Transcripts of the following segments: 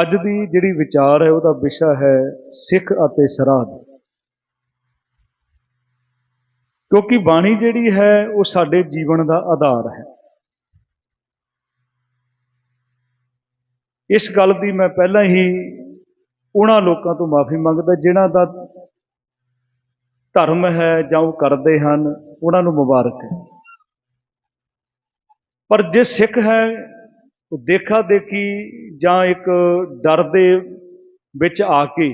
ਅੱਜ ਦੀ ਜਿਹੜੀ ਵਿਚਾਰ ਹੈ, ਉਹਦਾ ਵਿਸ਼ਾ ਹੈ ਸਿੱਖ ਅਤੇ ਸਰਾਧ। ਕਿਉਂਕਿ ਬਾਣੀ ਜਿਹੜੀ ਹੈ, ਉਹ ਸਾਡੇ ਜੀਵਨ ਦਾ ਆਧਾਰ ਹੈ। ਇਸ ਗੱਲ ਦੀ ਮੈਂ ਪਹਿਲਾਂ ਹੀ ਉਹਨਾਂ ਲੋਕਾਂ ਤੋਂ ਮਾਫੀ ਮੰਗਦਾ, ਜਿਨ੍ਹਾਂ ਦਾ ਧਰਮ ਹੈ ਜਾਂ ਉਹ ਕਰਦੇ ਹਨ, ਉਹਨਾਂ ਨੂੰ ਮੁਬਾਰਕ ਹੈ। ਪਰ ਜੇ ਸਿੱਖ ਹੈ ਦੇਖਾ ਦੇਖੀ ਜਾਂ ਇੱਕ ਡਰ ਦੇ ਵਿੱਚ ਆ ਕੇ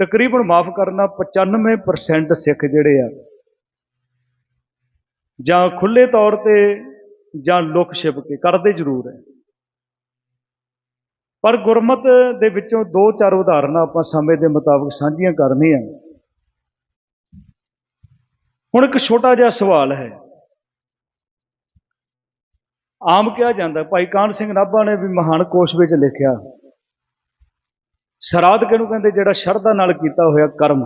ਤਕਰੀਬਨ ਮਾਫ ਕਰਨਾ 95% ਸਿੱਖ ਜਿਹੜੇ ਆ, ਜਾਂ ਖੁੱਲੇ ਤੌਰ ਤੇ ਜਾਂ ਲੁਕ ਛਿਪ ਕੇ ਕਰਦੇ ਜ਼ਰੂਰ ਹੈ ਪਰ ਗੁਰਮਤ ਦੇ ਵਿੱਚੋਂ ਦੋ ਚਾਰ ਉਦਾਹਰਨਾਂ ਆਪਾਂ ਸਮੇਂ ਦੇ ਮੁਤਾਬਕ ਸਾਂਝੀਆਂ ਕਰਨੀਆਂ। ਹੁਣ ਇੱਕ ਛੋਟਾ ਜਿਹਾ ਸਵਾਲ ਹੈ। ਆਮ ਕਿਹਾ ਜਾਂਦਾ, ਭਾਈ ਕਾਨ ਸਿੰਘ ਨਾਭਾ ਨੇ ਵੀ ਮਹਾਨ ਕੋਸ਼ ਵਿੱਚ ਲਿਖਿਆ, ਸ਼ਰਾਧ ਕਿਹਨੂੰ ਕਹਿੰਦੇ, ਜਿਹੜਾ ਸ਼ਰਧਾ ਨਾਲ ਕੀਤਾ ਹੋਇਆ ਕਰਮ।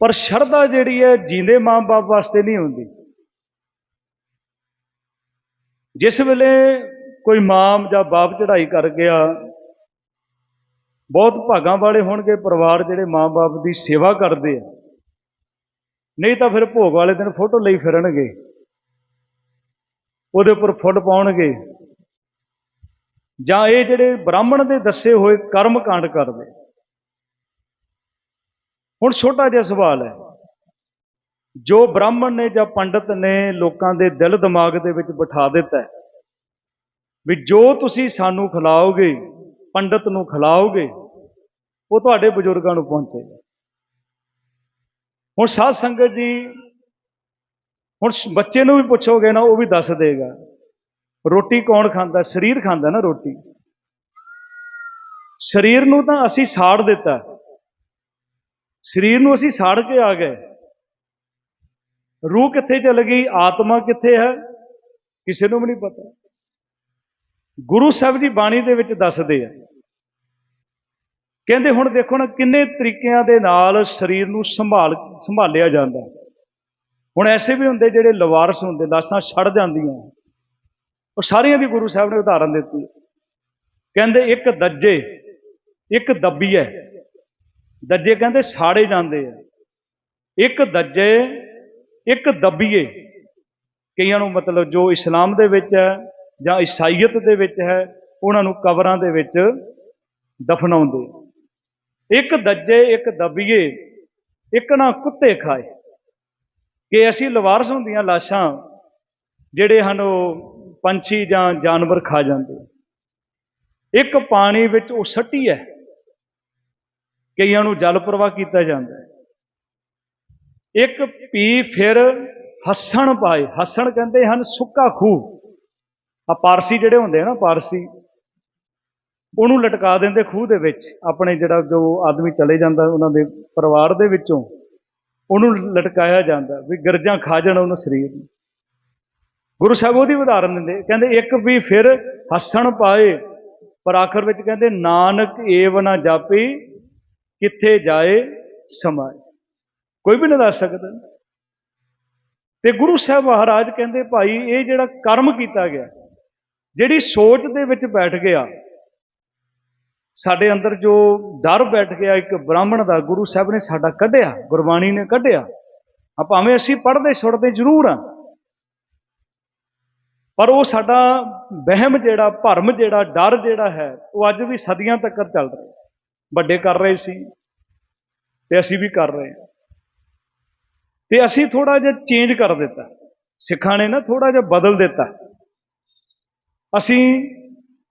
ਪਰ ਸ਼ਰਧਾ ਜਿਹੜੀ ਹੈ, ਜੀਂਦੇ ਮਾਂ-ਬਾਪ ਵਾਸਤੇ ਨਹੀਂ ਹੁੰਦੀ। ਜਿਸ ਵੇਲੇ ਕੋਈ ਮਾਂ ਜਾਂ ਬਾਪ ਚੜ੍ਹਾਈ ਕਰ ਗਿਆ, ਬਹੁਤ ਭਾਗਾਂ ਵਾਲੇ ਹੋਣਗੇ, ਪਰਿਵਾਰ ਜਿਹੜੇ ਮਾਂ-ਬਾਪ ਦੀ ਸੇਵਾ ਕਰਦੇ ਆ, ਨਹੀਂ ਤਾਂ ਫਿਰ ਭੋਗ ਵਾਲੇ ਦਿਨ ਫੋਟੋ ਲਈ ਫਿਰਨਗੇ। ਉਹਦੇ ਉੱਪਰ ਫੁੱਲ ਪਾਉਣਗੇ। ਜਾਂ ਇਹ ਜਿਹੜੇ ਬ੍ਰਾਹਮਣ ਦੇ ਦੱਸੇ ਹੋਏ ਕਰਮ ਕਾਂਡ ਕਰਦੇ। ਹੁਣ ਛੋਟਾ ਜਿਹਾ ਸਵਾਲ ਹੈ। ਜੋ ਬ੍ਰਾਹਮਣ ਨੇ ਜਾਂ ਪੰਡਤ ਨੇ ਲੋਕਾਂ ਦੇ ਦਿਲ ਦਿਮਾਗ ਦੇ ਵਿੱਚ ਬਿਠਾ ਦਿੱਤਾ ਹੈ, ਵੀ ਜੋ ਤੁਸੀਂ ਸਾਨੂੰ ਖਿਲਾਓਗੇ, ਪੰਡਤ ਨੂੰ ਖਿਲਾਓਗੇ, ਉਹ ਤੁਹਾਡੇ ਬਜ਼ੁਰਗਾਂ ਨੂੰ ਪਹੁੰਚੇਗਾ। ਹੁਣ ਸਾਧ ਸੰਗਤ ਜੀ ਹੁਣ ਬੱਚੇ ਨੂੰ ਵੀ ਪੁੱਛੋਗੇ ਨਾ, ਉਹ ਵੀ ਦੱਸ ਦੇਗਾ। ਰੋਟੀ ਕੌਣ ਖਾਂਦਾ? ਸਰੀਰ ਖਾਂਦਾ ਨਾ ਰੋਟੀ। ਸਰੀਰ ਨੂੰ ਤਾਂ ਅਸੀਂ ਸਾੜ ਦਿੱਤਾ। ਸਰੀਰ ਨੂੰ ਅਸੀਂ ਸਾੜ ਕੇ ਆ ਗਏ। ਰੂਹ ਕਿੱਥੇ ਚਲ ਗਈ? ਆਤਮਾ ਕਿੱਥੇ ਹੈ? ਕਿਸੇ ਨੂੰ ਵੀ ਨਹੀਂ ਪਤਾ। ਗੁਰੂ ਸਾਹਿਬ ਜੀ ਬਾਣੀ ਦੇ ਵਿੱਚ ਦੱਸਦੇ ਆ। ਕਹਿੰਦੇ ਹੁਣ ਦੇਖੋ ਨਾ ਕਿੰਨੇ ਤਰੀਕਿਆਂ ਦੇ ਨਾਲ ਸਰੀਰ ਨੂੰ ਸੰਭਾਲ, ਸੰਭਾਲਿਆ ਜਾਂਦਾ। ਹੈ। ਹੁਣ ਐਸੇ ਵੀ ਹੁੰਦੇ ਜਿਹੜੇ ਲਵਾਰਸ ਹੁੰਦੇ ਲਾਸ਼ਾਂ ਛੱਡ ਜਾਂਦੀਆਂ। ਉਹ ਸਾਰੀਆਂ ਦੀ ਗੁਰੂ ਸਾਹਿਬ ਨੇ ਉਦਾਹਰਨ ਦਿੱਤੀ। ਕਹਿੰਦੇ ਇੱਕ ਦੱਜੇ, ਇੱਕ ਦੱਬੀਏ ਦੱਜੇ ਕਹਿੰਦੇ ਸਾੜੇ ਜਾਂਦੇ ਆ। ਇੱਕ ਦੱਜੇ, ਇੱਕ ਦੱਬੀਏ। ਕਈਆਂ ਨੂੰ ਮਤਲਬ ਜੋ ਇਸਲਾਮ ਦੇ ਵਿੱਚ ਹੈ ਜਾਂ ਈਸਾਈਅਤ ਦੇ ਵਿੱਚ ਹੈ, ਉਹਨਾਂ ਨੂੰ ਕਬਰਾਂ ਦੇ ਵਿੱਚ ਦਫਨਾਉਂਦੇ। ਇੱਕ ਦੱਜੇ, ਇੱਕ ਦੱਬੀਏ, ਇੱਕ ਨਾ ਕੁੱਤੇ ਖਾਏ। ਕਿ ਅਸੀਂ ਲਵਾਰਸ ਹੁੰਦੀਆਂ ਲਾਸ਼ਾਂ ਜਿਹੜੇ ਹਨ ਉਹ ਪੰਛੀ ਜਾਂ ਜਾਨਵਰ ਖਾ ਜਾਂਦੇ ਇੱਕ ਪਾਣੀ ਵਿੱਚ ਉਹ ਸੱਟੀ ਹੈ। ਕਈਆਂ ਨੂੰ ਜਲ ਪ੍ਰਵਾਹ ਕੀਤਾ ਜਾਂਦਾ ਹੈ। ਇੱਕ ਪੀ ਫਿਰ ਹੱਸਣ ਪਾਏ। ਹੱਸਣ ਕਹਿੰਦੇ ਹਨ ਸੁੱਕਾ ਖੂਹ। ਆ ਪਾਰਸੀ ਜਿਹੜੇ ਹੁੰਦੇ ਆ ਨਾ ਪਾਰਸੀ, ਉਹਨੂੰ ਲਟਕਾ ਦਿੰਦੇ ਖੂਹ ਦੇ ਵਿੱਚ। ਆਪਣੇ ਜਿਹੜਾ ਜੋ ਆਦਮੀ ਚਲੇ ਜਾਂਦਾ ਉਹਨਾਂ ਦੇ ਪਰਿਵਾਰ ਦੇ ਵਿੱਚੋਂ। ਉਹਨੂੰ ਲਟਕਾਇਆ ਜਾਂਦਾ ਵੀ ਗਰਜਾਂ ਖਾ ਜਾਣ ਉਹਨੂੰ ਸਰੀਰ ਨੂੰ। ਗੁਰੂ ਸਾਹਿਬ ਉਹਦੀ ਉਦਾਹਰਨ ਦਿੰਦੇ, ਕਹਿੰਦੇ ਇੱਕ ਵੀ ਫਿਰ ਹੱਸਣ ਪਾਏ, ਪਰ ਆਖਰ ਵਿੱਚ ਕਹਿੰਦੇ, ਨਾਨਕ ਏਵ ਨਾ ਜਾਪੀ, ਕਿੱਥੇ ਜਾਏ ਸਮਾਏ। ਕੋਈ ਵੀ ਨਹੀਂ ਦੱਸ ਸਕਦਾ। ਤੇ ਗੁਰੂ ਸਾਹਿਬ ਮਹਾਰਾਜ ਕਹਿੰਦੇ, ਭਾਈ ਇਹ ਜਿਹੜਾ ਕਰਮ ਕੀਤਾ ਗਿਆ, ਜਿਹੜੀ ਸੋਚ ਦੇ ਵਿੱਚ ਬੈਠ ਗਿਆ ਸਾਡੇ ਅੰਦਰ ਜੋ ਡਰ ਬੈਠ ਗਿਆ, ਇੱਕ ਬ੍ਰਾਹਮਣ ਦਾ ਗੁਰੂ ਸਾਹਿਬ ਨੇ ਸਾਡਾ ਕੱਢਿਆ, ਗੁਰਬਾਣੀ ਨੇ ਕੱਢਿਆ। ਆ ਭਾਵੇਂ ਅਸੀਂ ਪੜ੍ਹਦੇ ਛੁੱਟਦੇ ਜ਼ਰੂਰ ਆ ਪਰ ਉਹ ਸਾਡਾ ਵਹਿਮ ਜਿਹੜਾ, ਭਰਮ ਜਿਹੜਾ, ਡਰ ਜਿਹੜਾ ਹੈ, ਉਹ ਅੱਜ ਵੀ ਸਦੀਆਂ ਤੱਕ ਚੱਲ ਰਿਹਾ। ਵੱਡੇ ਕਰ ਰਹੇ ਸੀ ਤੇ ਅਸੀਂ ਵੀ ਕਰ ਰਹੇ ਹਾਂ। ਤੇ ਅਸੀਂ ਥੋੜਾ ਜਿਹਾ ਚੇਂਜ ਕਰ ਦਿੱਤਾ। ਸਿੱਖਾਂ ਨੇ ਨਾ ਥੋੜਾ ਜਿਹਾ ਬਦਲ ਦਿੱਤਾ। ਅਸੀਂ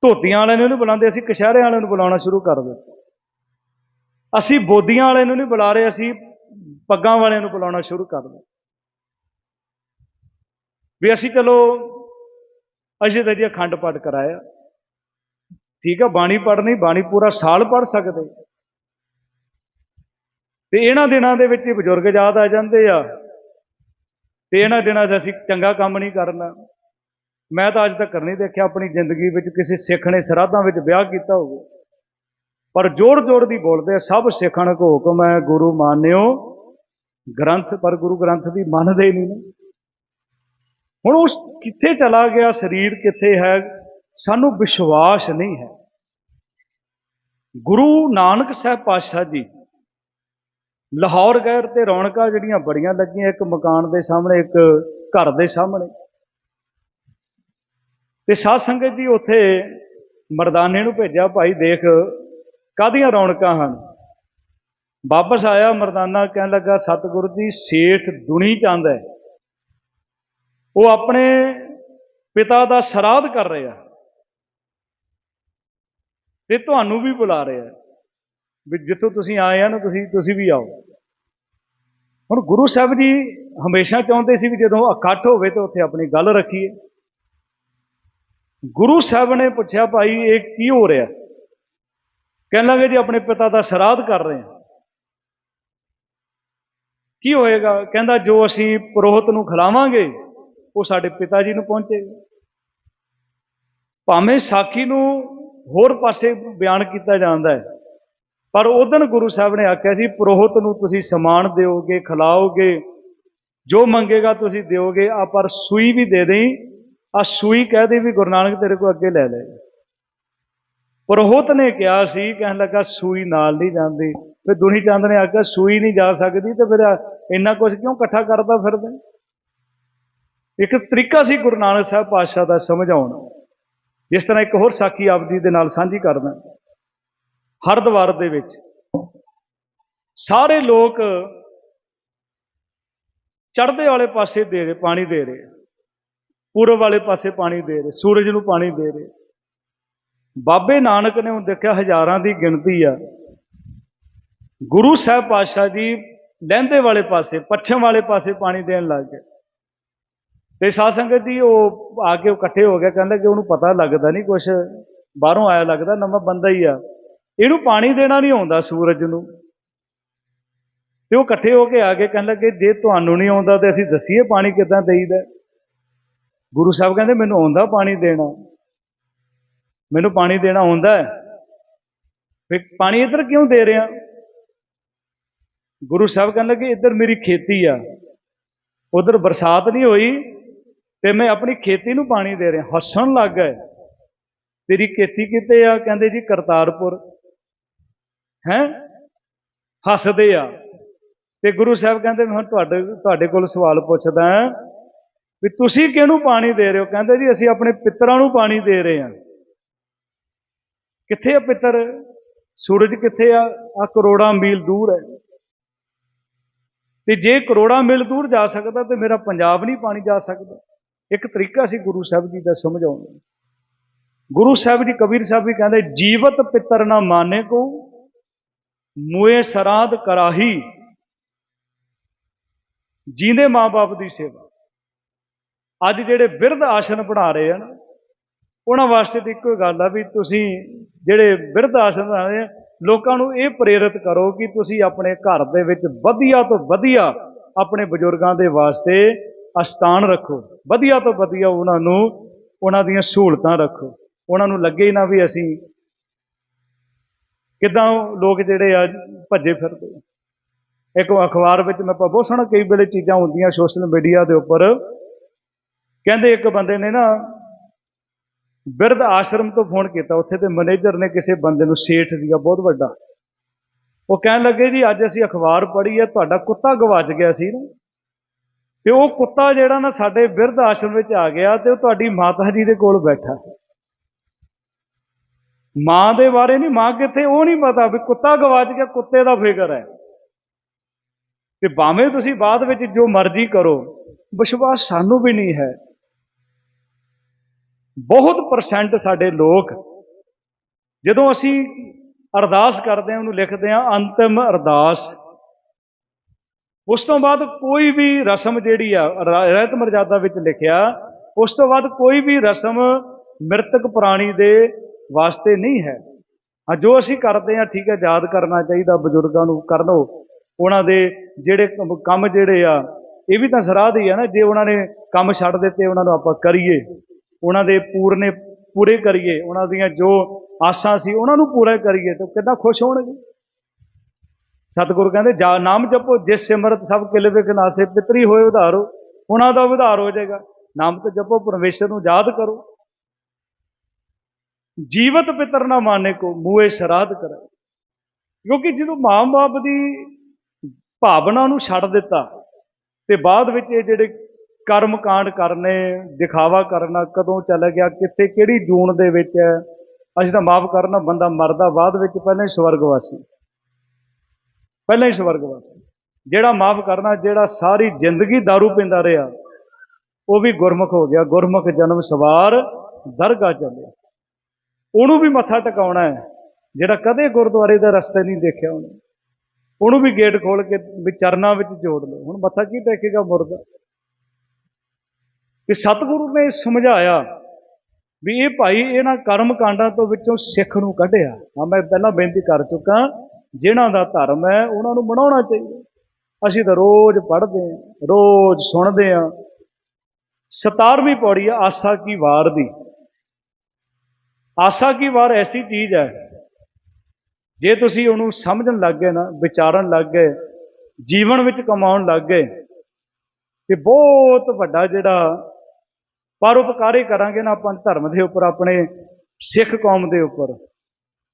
ਧੋਤੀਆਂ ਵਾਲਿਆਂ ਨੂੰ ਨਹੀਂ ਬੁਲਾਉਂਦੇ, ਅਸੀਂ ਕਸ਼ਹਿਰੇ ਵਾਲਿਆਂ ਨੂੰ ਬੁਲਾਉਣਾ ਸ਼ੁਰੂ ਕਰ ਦਿੱਤਾ। ਅਸੀਂ ਬੋਦੀਆਂ ਵਾਲਿਆਂ ਨੂੰ ਨਹੀਂ ਬੁਲਾ ਰਹੇ, ਅਸੀਂ ਪੱਗਾਂ ਵਾਲਿਆਂ ਨੂੰ ਬੁਲਾਉਣਾ ਸ਼ੁਰੂ ਕਰ ਦਿੱਤਾ। ਵੀ ਅਸੀਂ ਚਲੋ ਅਜੇ ਤਾਂ ਜੀ ਅਖੰਡ ਪਾਠ ਕਰਾਇਆ। ਠੀਕ ਆ, ਬਾਣੀ ਪੜ੍ਹਨੀ, ਬਾਣੀ ਪੂਰਾ ਸਾਲ ਪੜ੍ਹ ਸਕਦੇ। ਤੇ ਇਹਨਾਂ ਦਿਨਾਂ ਦੇ ਵਿੱਚ ਬਜ਼ੁਰਗ ਯਾਦ ਆ ਜਾਂਦੇ ਆ। ਤੇ ਇਹਨਾਂ ਦਿਨਾਂ 'ਚ ਅਸੀਂ ਚੰਗਾ ਕੰਮ ਨਹੀਂ ਕਰਨਾ। ਮੈਂ ਤਾਂ ਅੱਜ ਤੱਕ ਨਹੀਂ ਦੇਖਿਆ ਆਪਣੀ ਜ਼ਿੰਦਗੀ ਵਿੱਚ ਕਿਸੇ ਸਿੱਖ ਨੇ ਸਰਾਧਾਂ ਵਿੱਚ ਵਿਆਹ ਕੀਤਾ ਹੋਵੇ। ਪਰ ਜੋਰ-ਜੋਰ ਦੀ ਬੋਲਦੇ ਸਭ ਸਿੱਖਣ ਕੋ ਹੁਕਮ ਹੈ, ਗੁਰੂ ਮਾਨਿਓ। ਗ੍ਰੰਥ, ਪਰ ਗੁਰੂ ਗ੍ਰੰਥ ਦੀ ਮੰਨਦੇ ਨਹੀਂ ਨੇ। ਹੁਣ ਉਸ ਕਿੱਥੇ ਚਲਾ ਗਿਆ, ਸਰੀਰ ਕਿੱਥੇ ਹੈ, ਸਾਨੂੰ ਵਿਸ਼ਵਾਸ ਨਹੀਂ ਹੈ। ਗੁਰੂ ਨਾਨਕ ਸਾਹਿਬ ਪਾਤਸ਼ਾਹ ਜੀ, ਲਾਹੌਰ ਗਏ ਤੇ ਰੌਣਕਾਂ ਜਿਹੜੀਆਂ ਬੜੀਆਂ ਲੱਗੀਆਂ, ਇੱਕ ਮਕਾਨ ਦੇ ਸਾਹਮਣੇ, ਇੱਕ ਘਰ ਦੇ ਸਾਹਮਣੇ। ਤੇ ਸਾਧ ਸੰਗਤ ਜੀ ਉੱਥੇ ਮਰਦਾਨੇ ਨੂੰ ਭੇਜਿਆ, ਭਾਈ ਦੇਖ ਕਾਦੀਆਂ ਰੌਣਕਾਂ ਹਨ? ਵਾਪਸ ਆਇਆ ਮਰਦਾਨਾ, ਕਹਿਣ ਲੱਗਾ, ਸਤਿਗੁਰੂ ਜੀ, ਸੇਠ ਦੁਨੀ ਚੰਦ ਹੈ। ਉਹ ਆਪਣੇ ਪਿਤਾ ਦਾ ਸਰਾਧ ਕਰ ਰਿਹਾ ਤੇ ਤੁਹਾਨੂੰ ਵੀ ਬੁਲਾ ਰਿਹਾ ਵੀ ਜਿੱਥੋਂ ਤੁਸੀਂ ਆਏ ਆ ਨਾ, ਤੁਸੀਂ ਤੁਸੀਂ ਵੀ ਆਓ। ਹੁਣ ਗੁਰੂ ਸਾਹਿਬ ਜੀ ਹਮੇਸ਼ਾ ਚਾਹੁੰਦੇ ਸੀ ਵੀ ਜਦੋਂ ਇਕੱਠ ਹੋਵੇ ਤਾਂ ਉੱਥੇ ਆਪਣੀ ਗੱਲ ਰੱਖੀਏ। ਗੁਰੂ ਸਾਹਿਬ ਨੇ ਪੁੱਛਿਆ, ਭਾਈ, ਇਹ ਕੀ ਹੋ ਰਿਹਾ? ਕਹਿਣ ਲੱਗੇ ਜੀ, ਆਪਣੇ ਪਿਤਾ ਦਾ ਸਰਾਧ ਕਰ ਰਹੇ ਹਾਂ। ਕੀ ਹੋਏਗਾ? ਕਹਿੰਦਾ, ਜੋ ਅਸੀਂ ਪੁਰੋਹਿਤ ਨੂੰ ਖਿਲਾਵਾਂਗੇ, ਉਹ ਸਾਡੇ ਪਿਤਾ ਜੀ ਨੂੰ ਪਹੁੰਚੇਗਾ। ਭਾਵੇਂ ਸਾਖੀ ਨੂੰ ਹੋਰ ਪਾਸੇ ਬਿਆਨ ਕੀਤਾ ਜਾਂਦਾ ਹੈ, ਪਰ ਉਦੋਂ ਗੁਰੂ ਸਾਹਿਬ ਨੇ ਆਖਿਆ ਸੀ, ਪ੍ਰੋਹਤ ਨੂੰ ਤੁਸੀਂ ਸਮਾਨ ਦਿਓਗੇ, ਖਿਲਾਓਗੇ, ਜੋ ਮੰਗੇਗਾ ਤੁਸੀਂ ਦਿਓਗੇ ਆ ਪਰ ਸੂਈ ਵੀ ਦੇ ਦੇਈ ਆ ਸੂਈ ਕਹਿ ਦੇ ਵੀ ਗੁਰੂ ਨਾਨਕ ਤੇਰੇ ਕੋਲ ਅੱਗੇ ਲੈ ਲੈ। ਪੁਰੋਹਿਤ ਨੇ ਕਿਹਾ ਸੀ, ਕਹਿਣ ਲੱਗਾ ਸੂਈ ਨਾਲ ਨਹੀਂ ਜਾਂਦੀ। ਫਿਰ ਦੁਨੀ ਚੰਦ ਨੇ ਆਖਿਆ, ਸੂਈ ਨਹੀਂ ਜਾ ਸਕਦੀ ਤੇ ਫਿਰ ਇੰਨਾ ਕੁਝ ਕਿਉਂ ਇਕੱਠਾ ਕਰਦਾ ਫਿਰਦਾ? ਇੱਕ ਤਰੀਕਾ ਸੀ ਗੁਰੂ ਨਾਨਕ ਸਾਹਿਬ ਪਾਤਸ਼ਾਹ ਦਾ ਸਮਝਾਉਣ। ਜਿਸ ਤਰ੍ਹਾਂ ਇੱਕ ਹੋਰ ਸਾਖੀ ਆਪ ਜੀ ਦੇ ਨਾਲ ਸਾਂਝੀ ਕਰਦਾ। ਹਰਦੁਆਰ ਦੇ ਵਿੱਚ ਸਾਰੇ ਲੋਕ ਚੜ੍ਹਦੇ ਵਾਲੇ ਪਾਸੇ ਦੇ ਰਹੇ, ਪਾਣੀ ਦੇ ਰਹੇ। ਪੂਰਬ ਵਾਲੇ ਪਾਸੇ ਪਾਣੀ ਦੇ ਰਹੇ, ਸੂਰਜ ਨੂੰ ਪਾਣੀ ਦੇ ਰਹੇ। ਬਾਬੇ ਨਾਨਕ ਨੇ ਉਹ ਦੇਖਿਆ ਹਜ਼ਾਰਾਂ ਦੀ ਗਿਣਤੀ ਆ। ਗੁਰੂ ਸਾਹਿਬ ਪਾਤਸ਼ਾਹ ਜੀ ਲਹਿੰਦੇ ਵਾਲੇ ਪਾਸੇ, ਪੱਛਮ ਵਾਲੇ ਪਾਸੇ ਪਾਣੀ ਦੇਣ ਲੱਗ ਗਏ। ਤੇ ਸਾਧ ਸੰਗਤ ਜੀ ਉਹ ਆ ਕੇ ਇਕੱਠੇ ਹੋ ਗਏ, ਕਹਿੰਦਾ ਕਿ ਉਹਨੂੰ ਪਤਾ ਲੱਗਦਾ ਨਹੀਂ ਕੁਛ, ਬਾਹਰੋਂ ਆਇਆ ਲੱਗਦਾ, ਨਵਾਂ ਬੰਦਾ ਹੀ ਆ। ਇਹਨੂੰ ਪਾਣੀ ਦੇਣਾ ਨਹੀਂ ਆਉਂਦਾ ਸੂਰਜ ਨੂੰ। ਤੇ ਉਹ ਇਕੱਠੇ ਹੋ ਕੇ ਆ ਕੇ ਕਹਿੰਦਾ ਕਿ ਜੇ ਤੁਹਾਨੂੰ ਨਹੀਂ ਆਉਂਦਾ ਤੇ ਅਸੀਂ ਦੱਸੀਏ ਪਾਣੀ ਕਿੱਦਾਂ ਦੇਈਦਾ। ਗੁਰੂ ਸਾਹਿਬ ਕਹਿੰਦੇ, ਮੈਨੂੰ ਆਉਂਦਾ ਪਾਣੀ ਦੇਣਾ। ਮੈਨੂੰ ਪਾਣੀ ਦੇਣਾ ਆਉਂਦਾ ਹੈ। ਫਿਰ ਪਾਣੀ ਇੱਧਰ ਕਿਉਂ ਦੇ ਰਿਹਾ? ਗੁਰੂ ਸਾਹਿਬ ਕਹਿੰਦੇ ਕਿ ਇੱਧਰ ਮੇਰੀ ਖੇਤੀ ਆ। ਉਧਰ ਬਰਸਾਤ ਨਹੀਂ ਹੋਈ ਤੇ ਮੈਂ ਆਪਣੀ ਖੇਤੀ ਨੂੰ ਪਾਣੀ ਦੇ ਰਿਹਾ। ਹੱਸਣ ਲੱਗ ਗਏ। ਤੇਰੀ ਖੇਤੀ ਕਿਤੇ ਆ? ਕਹਿੰਦੇ ਜੀ, ਕਰਤਾਰਪੁਰ। ਹੈ? ਹੱਸਦੇ ਆ। ਤੇ ਗੁਰੂ ਸਾਹਿਬ ਕਹਿੰਦੇ, ਮੈਂ ਹੁਣ ਤੁਹਾਡੇ ਤੁਹਾਡੇ ਕੋਲ ਸਵਾਲ ਪੁੱਛਦਾ ਵੀ ਤੁਸੀਂ ਕਿਹਨੂੰ ਪਾਣੀ ਦੇ ਰਹੇ ਹੋ? ਕਹਿੰਦੇ ਜੀ, ਅਸੀਂ ਆਪਣੇ ਪਿੱਤਰਾਂ ਨੂੰ ਪਾਣੀ ਦੇ ਰਹੇ ਹਾਂ। ਕਿੱਥੇ ਆ ਪਿੱਤਰ? ਸੂਰਜ ਕਿੱਥੇ ਆ? ਆ ਕਰੋੜਾਂ ਮੀਲ ਦੂਰ ਹੈ। ਤੇ ਜੇ ਕਰੋੜਾਂ ਮੀਲ ਦੂਰ ਜਾ ਸਕਦਾ, ਤੇ ਮੇਰਾ ਪੰਜਾਬ ਨਹੀਂ ਪਾਣੀ ਜਾ ਸਕਦਾ। ਇੱਕ ਤਰੀਕਾ ਸੀ ਗੁਰੂ ਸਾਹਿਬ ਜੀ ਦਾ ਸਮਝਾਉਣ ਦਾ ਗੁਰੂ ਸਾਹਿਬ ਜੀ, ਕਬੀਰ ਸਾਹਿਬ ਵੀ ਕਹਿੰਦੇ, ਜੀਵਤ ਪਿੱਤਰ ਨਾ ਮਾਨੇ ਕੋ ਮੂਏ ਸਰਾਧ ਕਰਾਹੀ। ਜੀਂਦੇ ਮਾਪੇ ਦੀ ਸੇਵਾ। ਅੱਜ ਜਿਹੜੇ ਬਿਰਧ ਆਸਨ ਬਣਾ ਰਹੇ ਆ ਨਾ ਉਹਨਾਂ ਵਾਸਤੇ ਤਾਂ ਇੱਕੋ ਹੀ ਗੱਲ ਆ ਵੀ ਤੁਸੀਂ ਜਿਹੜੇ ਬਿਰਧ ਆਸਨ ਬਣਾ ਰਹੇ ਲੋਕਾਂ ਨੂੰ ਇਹ ਪ੍ਰੇਰਿਤ ਕਰੋ ਕਿ ਤੁਸੀਂ ਆਪਣੇ ਘਰ ਦੇ ਵਿੱਚ ਵਧੀਆ ਤੋਂ ਵਧੀਆ ਆਪਣੇ ਬਜ਼ੁਰਗਾਂ ਦੇ ਵਾਸਤੇ ਅਸਥਾਨ ਰੱਖੋ। ਵਧੀਆ ਤੋਂ ਵਧੀਆ ਉਹਨਾਂ ਨੂੰ, ਉਹਨਾਂ ਦੀਆਂ ਸਹੂਲਤਾਂ ਰੱਖੋ। ਉਹਨਾਂ ਨੂੰ ਲੱਗੇ ਹੀ ਨਾ ਵੀ ਅਸੀਂ ਕਿਦਾਂ ਲੋਕ ਜਿਹੜੇ ਆ ਭੱਜੇ ਫਿਰਦੇ ਇੱਕ ਅਖਬਾਰ ਵਿੱਚ ਮੈਂ ਆਪਾਂ ਬਹੁਤ ਸੋਹਣਾ ਕਈ ਵੇਲੇ ਚੀਜ਼ਾਂ ਹੁੰਦੀਆਂ ਸੋਸ਼ਲ ਮੀਡੀਆ ਦੇ ਉੱਪਰ। ਕਹਿੰਦੇ ਇੱਕ ਬੰਦੇ ਨੇ ਨਾ ਬਿਰਧ ਆਸ਼ਰਮ ਤੋਂ ਫੋਨ ਕੀਤਾ। ਉੱਥੇ ਤੇ ਮੈਨੇਜਰ ਨੇ ਕਿਸੇ ਬੰਦੇ ਨੂੰ ਸੇਠ ਦੀਆ ਬਹੁਤ ਵੱਡਾ। ਉਹ ਕਹਿਣ ਲੱਗੇ, ਜੀ, ਅੱਜ ਅਸੀਂ ਅਖਬਾਰ ਪੜ੍ਹੀ ਹੈ, ਤੁਹਾਡਾ ਕੁੱਤਾ ਗਵਾਚ ਗਿਆ ਸੀ ਨਾ। ਤੇ ਉਹ ਕੁੱਤਾ ਜਿਹੜਾ ਨਾ ਸਾਡੇ ਬਿਰਧ ਆਸ਼ਰਮ ਵਿੱਚ ਆ ਗਿਆ ਤੇ ਉਹ ਤੁਹਾਡੀ ਮਾਤਾ ਜੀ ਦੇ ਕੋਲ ਬੈਠਾ। ਮਾਂ ਦੇ ਬਾਰੇ ਨਹੀਂ ਮਾਂ ਕਿੱਥੇ, ਉਹ ਨਹੀਂ ਪਤਾ ਵੀ ਕੁੱਤਾ ਗਵਾਚ ਗਿਆ, ਕੁੱਤੇ ਦਾ ਫਿਕਰ ਹੈ। ਤੇ ਭਾਵੇਂ ਤੁਸੀਂ ਬਾਅਦ ਵਿੱਚ ਜੋ ਮਰਜ਼ੀ ਕਰੋ, ਵਿਸ਼ਵਾਸ ਸਾਨੂੰ ਵੀ ਨਹੀਂ ਹੈ। ਬਹੁਤ ਪਰਸੈਂਟ ਸਾਡੇ ਲੋਕ ਜਦੋਂ ਅਸੀਂ ਅਰਦਾਸ ਕਰਦੇ ਹਾਂ, ਉਹਨੂੰ ਲਿਖਦੇ ਹਾਂ, ਅੰਤਿਮ ਅਰਦਾਸ। ਉਸ ਤੋਂ ਬਾਅਦ ਕੋਈ ਵੀ ਰਸਮ ਜਿਹੜੀ ਆ ਰਹਿਤ ਮਰਜ਼ਾਦਾ ਵਿੱਚ ਲਿਖਿਆ, ਉਸ ਤੋਂ ਬਾਅਦ ਕੋਈ ਵੀ ਰਸਮ ਮ੍ਰਿਤਕ ਪ੍ਰਾਣੀ ਦੇ ਵਾਸਤੇ ਨਹੀਂ ਹੈ। ਹਾਂ, ਜੋ ਅਸੀਂ ਕਰਦੇ ਹਾਂ, ਠੀਕ ਹੈ, ਯਾਦ ਕਰਨਾ ਚਾਹੀਦਾ ਬਜ਼ੁਰਗਾਂ ਨੂੰ, ਕਰ ਲਓ। ਉਹਨਾਂ ਦੇ ਜਿਹੜੇ ਕੰਮ- ਕੰਮ ਜਿਹੜੇ ਆ, ਇਹ ਵੀ ਤਾਂ ਸਰਾਧ ਹੀ ਆ ਨਾ, ਜੇ ਉਹਨਾਂ ਨੇ ਕੰਮ ਛੱਡ ਦਿੱਤੇ, ਉਹਨਾਂ ਨੂੰ ਆਪਾਂ ਕਰੀਏ। ਉਹਨਾਂ ਦੇ ਪੂਰਨੇ ਪੂਰੇ ਕਰੀਏ, ਉਹਨਾਂ ਦੀਆਂ ਜੋ ਆਸਾਂ ਸੀ ਉਹਨਾਂ ਨੂੰ ਪੂਰਾ ਕਰੀਏ, ਤਾਂ ਕਿੰਨਾ ਖੁਸ਼ ਹੋਣਗੇ? ਸਤਿਗੁਰੂ ਕਹਿੰਦੇ, ਜਾ ਨਾਮ ਜਪੋ, ਜਿਸ ਸਿਮਰਤ ਸਭ ਕਿਲੇ ਦੇ ਨਾਸੇ ਪਿਤਰੀ ਹੋਏ ਉਧਾਰੋ, ਉਹਨਾਂ ਦਾ ਉਧਾਰ ਹੋ ਜਾਏਗਾ। ਨਾਮ ਤੇ ਜਪੋ, ਪਰਮੇਸ਼ਰ ਨੂੰ ਯਾਦ ਕਰੋ। ਜੀਵਤ ਪਿਤਰ ਨਾ ਮਾਨੇ ਕੋ ਮੂਏ ਸਰਾਧ ਕਰੇ। ਕਿਉਂਕਿ ਜਦੋਂ ਮਾਂ-ਬਾਪ ਦੀ ਭਾਵਨਾ ਨੂੰ ਛੱਡ ਦਿੱਤਾ, ਤੇ ਬਾਅਦ ਵਿੱਚ ਇਹ ਜਿਹੜੇ ਕਰਮ ਕਾਂਡ ਕਰਨੇ, ਦਿਖਾਵਾ ਕਰਨਾ, ਕਦੋਂ ਚੱਲ ਗਿਆ, ਕਿੱਥੇ, ਕਿਹੜੀ ਜੂਨ ਦੇ ਵਿੱਚ ਹੈ ਅਸੀਂ ਤਾਂ ਮਾਫ ਕਰਨਾ, ਬੰਦਾ ਮਰਦਾ ਬਾਅਦ ਵਿੱਚ, ਪਹਿਲਾਂ ਹੀ ਸਵਰਗਵਾਸੀ। ਪਹਿਲਾਂ ਹੀ ਸਵਰਗਵਾਸੀ। ਜਿਹੜਾ ਮਾਫ ਕਰਨਾ, ਜਿਹੜਾ ਸਾਰੀ ਜ਼ਿੰਦਗੀ दारू ਪੀਂਦਾ ਰਿਹਾ, ਉਹ ਵੀ ਗੁਰਮੁਖ ਹੋ ਗਿਆ। ਗੁਰਮੁਖ ਜਨਮ ਸਵਾਰ ਦਰਗਾ ਚੱਲਿਆ। ਉਹਨੂੰ ਵੀ ਮੱਥਾ ਟਿਕਾਉਣਾ ਹੈ, ਜਿਹੜਾ ਕਦੇ ਗੁਰਦੁਆਰੇ ਦਾ ਰਸਤੇ ਨਹੀਂ ਦੇਖਿਆ ਉਹਨੇ। ਉਹਨੂੰ ਵੀ ਗੇਟ ਖੋਲ ਕੇ ਵੀ ਚਰਨਾਂ ਵਿੱਚ ਜੋੜ ਲਓ। ਹੁਣ ਮੱਥਾ ਕੀ ਟੇਕੇਗਾ ਮੁਰਦਾ ਤੇ ਸਤਿਗੁਰੂ ਨੇ ਸਮਝਾਇਆ ਵੀ ਇਹ ਭਾਈ ਇਹਨਾਂ ਕਰਮ ਕਾਂਡਾਂ ਤੋਂ ਵਿੱਚੋਂ ਸਿੱਖ ਨੂੰ ਕੱਢਿਆ। ਹਾਂ, ਮੈਂ ਪਹਿਲਾਂ ਬੇਨਤੀ ਕਰ ਚੁੱਕਾ, ਜਿਨ੍ਹਾਂ ਦਾ ਧਰਮ ਹੈ, ਉਹਨਾਂ ਨੂੰ ਮਨਾਉਣਾ ਚਾਹੀਦਾ। ਅਸੀਂ ਤਾਂ ਰੋਜ਼ ਪੜ੍ਹਦੇ ਹਾਂ, ਰੋਜ਼ ਸੁਣਦੇ ਹਾਂ। 17ਵੀਂ ਪੌੜੀ ਆ, ਆਸਾ ਕੀ ਵਾਰ ਦੀ। ਆਸਾ ਕੀ ਵਾਰ ਐਸੀ ਚੀਜ਼ ਹੈ, ਜੇ ਤੁਸੀਂ ਉਹਨੂੰ ਸਮਝਣ ਲੱਗ ਗਏ ਨਾ, ਵਿਚਾਰਨ ਲੱਗ ਗਏ, ਜੀਵਨ ਵਿੱਚ ਕਮਾਉਣ ਲੱਗ ਗਏ, ਤੇ ਬਹੁਤ ਵੱਡਾ ਜਿਹੜਾ ਪਰਉਪਕਾਰੀ ਕਰਾਂਗੇ ਨਾ ਆਪਾਂ ਧਰਮ ਦੇ ਉੱਪਰ, ਆਪਣੇ ਸਿੱਖ ਕੌਮ ਦੇ ਉੱਪਰ।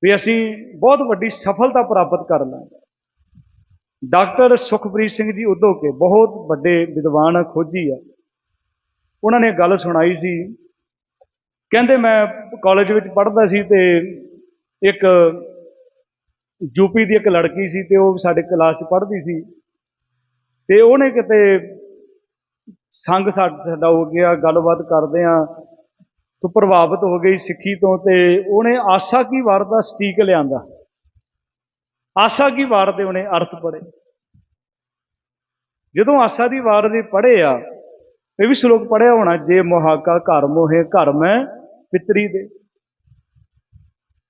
ਵੀ ਅਸੀਂ ਬਹੁਤ ਵੱਡੀ ਸਫਲਤਾ ਪ੍ਰਾਪਤ ਕਰ ਲਾਂਗੇ। ਡਾਕਟਰ ਸੁਖਪ੍ਰੀਤ ਸਿੰਘ ਜੀ ਉਦੋਂ ਕੇ ਬਹੁਤ ਵੱਡੇ ਵਿਦਵਾਨ ਖੋਜੀ ਆ। ਉਹਨਾਂ ਨੇ ਗੱਲ ਸੁਣਾਈ ਸੀ। ਕਹਿੰਦੇ ਮੈਂ ਕਾਲਜ ਵਿੱਚ ਪੜ੍ਹਦਾ ਸੀ ਤੇ ਇੱਕ ਯੂਪੀ ਦੀ ਇੱਕ ਲੜਕੀ ਸੀ ਤੇ ਉਹ ਸਾਡੇ ਕਲਾਸ 'ਚ ਪੜ੍ਹਦੀ ਸੀ। ਤੇ ਉਹਨੇ ਕਿਤੇ ਸੰਗ ਸਾ- ਸਾਡਾ ਹੋ ਗਿਆ, ਗੱਲਬਾਤ ਕਰਦੇ ਆ ਤੋਂ ਪ੍ਰਭਾਵਿਤ ਹੋ ਗਈ ਸਿੱਖੀ ਤੋਂ ਤੇ ਉਹਨੇ ਆਸਾ ਕੀ ਵਾਰ ਦਾ ਸਟੀਕ ਲਿਆਂਦਾ? ਆਸਾ ਕੀ ਵਾਰ ਦੇ ਉਹਨੇ ਅਰਥ ਪੜੇ ਜਦੋਂ ਆਸਾ ਦੀ ਵਾਰ ਦੇ ਪੜੇ ਆ, ਇਹ ਵੀ ਸ਼ਲੋਕ ਪੜਿਆ ਹੋਣਾ, ਜੇ ਮੁਹਾਕਾ ਘਰ ਮੋਹੇ ਘਰ ਮੈਂ ਪਿਤਰੀ ਦੇ।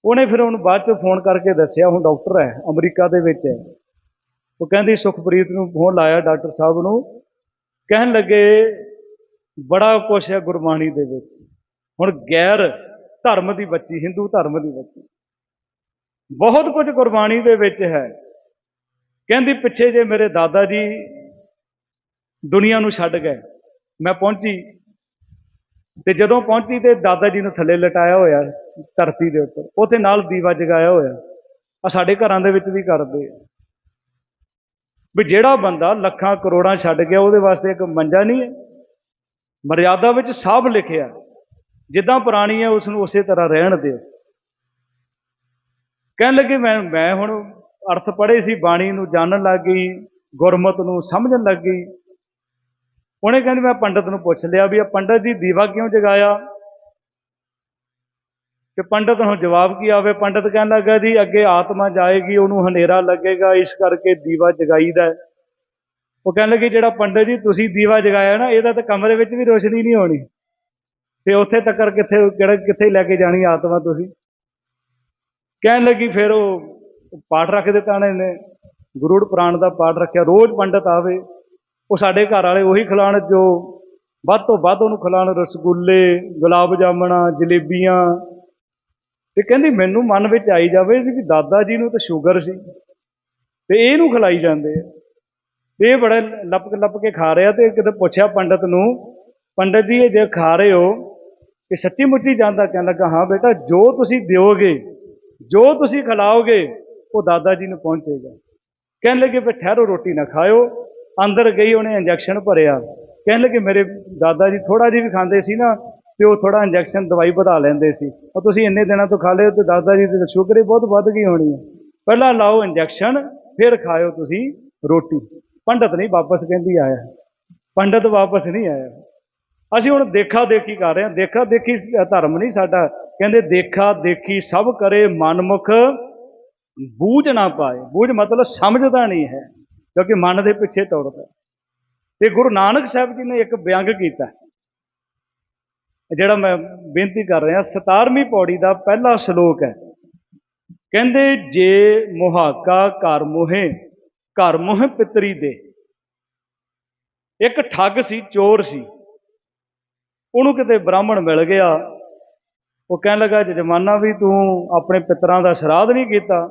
ਉਹਨੇ ਫਿਰ ਉਹਨੂੰ ਬਾਅਦ ਚ ਫੋਨ ਕਰਕੇ ਦੱਸਿਆ, ਹੁਣ ਡਾਕਟਰ ਹੈ, ਅਮਰੀਕਾ ਦੇ ਵਿੱਚ ਹੈ। ਉਹ ਕਹਿੰਦੀ, ਸੁਖਪ੍ਰੀਤ ਨੂੰ ਫੋਨ ਲਾਇਆ ਡਾਕਟਰ ਸਾਹਿਬ ਨੂੰ ਕਹਿਣ ਲੱਗੇ, ਬੜਾ ਕੁਛ ਹੈ ਗੁਰਬਾਣੀ ਦੇ ਵਿੱਚ। ਹੁਣ ਗੈਰ ਧਰਮ ਦੀ ਬੱਚੀ, ਹਿੰਦੂ ਧਰਮ ਦੀ ਬੱਚੀ। ਬਹੁਤ ਕੁਝ ਗੁਰਬਾਣੀ ਦੇ ਵਿੱਚ ਹੈ। ਕਹਿੰਦੀ, ਪਿੱਛੇ ਜੇ ਮੇਰੇ ਦਾਦਾ ਜੀ ਦੁਨੀਆ ਨੂੰ ਛੱਡ ਗਏ, ਮੈਂ ਪਹੁੰਚੀ ਤੇ ਜਦੋਂ ਪਹੁੰਚੀ ਤੇ ਦਾਦਾ ਜੀ ਨੂੰ ਥੱਲੇ ਲਟਾਇਆ ਹੋਇਆ ਧਰਤੀ ਦੇ ਉੱਪਰ। ਉਹਦੇ ਨਾਲ ਦੀਵਾ ਜਗਾਇਆ ਹੋਇਆ। ਆ ਸਾਡੇ ਘਰਾਂ ਦੇ ਵਿੱਚ ਵੀ ਕਰਦੇ ਆ। ਵੀ ਜਿਹੜਾ ਬੰਦਾ ਲੱਖਾਂ ਕਰੋੜਾਂ ਛੱਡ ਗਿਆ, ਉਹਦੇ ਵਾਸਤੇ ਇੱਕ ਮੰਜਾ ਨਹੀਂ ਹੈ। ਮਰਿਆਦਾ ਵਿੱਚ ਸਭ ਲਿਖਿਆ। ਜਿੱਦਾਂ ਪੁਰਾਣੀ ਹੈ, ਉਸ ਨੂੰ ਉਸੇ ਤਰ੍ਹਾਂ ਰਹਿਣ ਦਿਓ। ਕਹਿਣ ਲੱਗੇ, ਮੈਂ ਮੈਂ ਹੁਣ ਅਰਥ ਪੜ੍ਹੇ ਸੀ, ਬਾਣੀ ਨੂੰ ਜਾਣਨ ਲੱਗ ਗਈ, ਗੁਰਮਤ ਨੂੰ ਸਮਝਣ ਲੱਗ ਗਈ। ਉਹਨੇ ਕਹਿੰਦੀ, ਮੈਂ ਪੰਡਤ ਨੂੰ ਪੁੱਛ ਲਿਆ ਵੀ ਆ ਪੰਡਤ ਜੀ ਦੀਵਾ ਕਿਉਂ ਜਗਾਇਆ? ਤੇ ਪੰਡਤ ਨੂੰ ਜਵਾਬ ਕੀ ਆਵੇ? ਪੰਡਤ ਕਹਿਣ ਲੱਗਾ ਜੀ, ਅੱਗੇ ਆਤਮਾ ਜਾਏਗੀ, ਉਹਨੂੰ ਹਨੇਰਾ ਲੱਗੇਗਾ, ਇਸ ਕਰਕੇ ਦੀਵਾ ਜਗਾਈਦਾ ਹੈ। ਉਹ ਕਹਿਣ ਲੱਗੇ, ਜਿਹੜਾ ਪੰਡਤ ਜੀ, ਤੁਸੀਂ ਦੀਵਾ ਜਗਾਇਆ ਨਾ, ਇਹਦਾ ਤਾਂ ਕਮਰੇ ਵਿੱਚ ਵੀ ਰੋਸ਼ਨੀ ਨਹੀਂ ਹੋਣੀ। ਤੇ ਉੱਥੇ ਤੱਕ ਕਿੱਥੇ, ਕਿਹੜਾ, ਕਿੱਥੇ ਲੈ ਕੇ ਜਾਣੀ ਆਤਮਾ ਤੁਸੀਂ? ਕਹਿਣ ਲੱਗੀ, ਫਿਰ ਉਹ ਪਾਠ ਰੱਖ ਦਿੱਤਾ ਨੇ ਨੇ ਗੁਰੂੜ ਪ੍ਰਾਣ ਦਾ ਪਾਠ ਰੱਖਿਆ, ਰੋਜ਼ ਪੰਡਤ ਆਵੇ। ਉਹ ਸਾਡੇ ਘਰ ਵਾਲੇ ਉਹੀ ਖਿਲਾਣ, ਜੋ ਵੱਧ ਤੋਂ ਵੱਧ ਉਹਨੂੰ ਖਿਲਾਣ। ਰਸਗੁੱਲੇ, ਗੁਲਾਬ ਜਾਮਣਾ, ਜਲੇਬੀਆਂ ਤੇ ਕਹਿੰਦੀ ਮੈਨੂੰ ਮਨ ਵਿੱਚ ਆਈ ਜਾਵੇ ਵੀ ਦਾਦਾ ਜੀ ਨੂੰ ਤਾਂ ਸ਼ੂਗਰ ਸੀ ਤੇ ਇਹਨੂੰ ਖਿਲਾਈ ਜਾਂਦੇ ਆ। ਇਹ ਬੜਾ ਲੱਪ ਲੱਪ ਕੇ ਖਾ ਰਿਹਾ ਤੇ ਕਿਤੇ ਪੁੱਛਿਆ ਪੰਡਤ ਨੂੰ, ਪੰਡਤ ਜੀ, ਇਹ ਜੇ ਖਾ ਰਹੇ ਹੋ ਕਿ ਸੱਚੀ ਮੁੱਚੀ ਜਾਂਦਾ ਕਹਿਣ ਲੱਗਾ, ਹਾਂ ਬੇਟਾ, ਜੋ ਤੁਸੀਂ ਦਿਓਗੇ, ਜੋ ਤੁਸੀਂ ਖਿਲਾਓਗੇ, ਉਹ ਦਾਦਾ ਜੀ ਨੂੰ ਪਹੁੰਚੇਗਾ। ਕਹਿਣ ਲੱਗੇ, ਫਿਰ ਠਹਿਰੋ, ਰੋਟੀ ਨਾ ਖਾਇਓ। ਅੰਦਰ ਗਈ, ਉਹਨੇ ਇੰਜੈਕਸ਼ਨ ਭਰਿਆ। ਕਹਿਣ ਲੱਗੇ, ਮੇਰੇ ਦਾਦਾ ਜੀ ਥੋੜਾ ਜਿਹਾ ਵੀ ਖਾਂਦੇ ਸੀ ਨਾ ਤੇ ਉਹ ਥੋੜਾ ਇੰਜੈਕਸ਼ਨ ਦਵਾਈ ਵਧਾ ਲੈਂਦੇ ਸੀ। ਉਹ ਤੁਸੀਂ ਇੰਨੇ ਦਿਨਾਂ ਤੋਂ ਖਾ ਲਿਓ ਤੇ ਦਾਦਾ ਜੀ ਦੀ ਸ਼ੂਗਰ ਹੀ ਬਹੁਤ ਵੱਧ ਗਈ ਹੋਣੀ ਹੈ। ਪਹਿਲਾਂ ਲਾਓ ਇੰਜੈਕਸ਼ਨ ਫਿਰ ਖਾਓ ਤੁਸੀਂ ਰੋਟੀ। ਪੰਡਤ ਨਹੀਂ ਵਾਪਸ ਕਹਿੰਦੀ ਆਇਆ। ਪੰਡਤ ਵਾਪਸ ਨਹੀਂ ਆਇਆ। ਅਸੀਂ ਹੁਣ ਦੇਖਾ ਦੇਖੀ ਕਰ ਰਹੇ ਹਾਂ। ਦੇਖਾ ਦੇਖੀ ਧਰਮ ਨਹੀਂ ਸਾਡਾ। ਕਹਿੰਦੇ ਦੇਖਾ ਦੇਖੀ ਸਭ ਕਰੇ ਮਨਮੁਖ, ਬੂਝ ਨਾ ਪਾਏ। ਬੂਝ ਮਤਲਬ ਸਮਝਦਾ ਨਹੀਂ ਹੈ, ਕਿਉਂਕਿ ਮਨ ਦੇ ਪਿੱਛੇ ਤੁਰਦਾ ਤੇ ਗੁਰੂ ਨਾਨਕ ਸਾਹਿਬ ਜੀ ਨੇ ਇੱਕ ਵਿਅੰਗ ਕੀਤਾ। ਜਿਹੜਾ ਮੈਂ ਬੇਨਤੀ ਕਰ ਰਿਹਾ 17ਵੀਂ ਪੌੜੀ ਦਾ ਪਹਿਲਾ ਸ਼ਲੋਕ ਹੈ। ਕਹਿੰਦੇ, ਜੇ ਮੁਹਾਕਾ ਘਰ ਮੋਹੇ ਘਰ ਮੋਹੇ ਪਿਤਰੀ ਦੇ। ਇੱਕ ਠੱਗ ਸੀ, ਚੋਰ ਸੀ। ਉਹਨੂੰ ਕਿਤੇ ਬ੍ਰਾਹਮਣ ਮਿਲ ਗਿਆ। ਉਹ ਕਹਿਣ ਲੱਗਾ ਜਜਮਾਨਾ ਵੀ ਤੂੰ ਆਪਣੇ ਪਿਤਰਾਂ ਦਾ ਸ਼ਰਾਧ ਨਹੀਂ ਕੀਤਾ,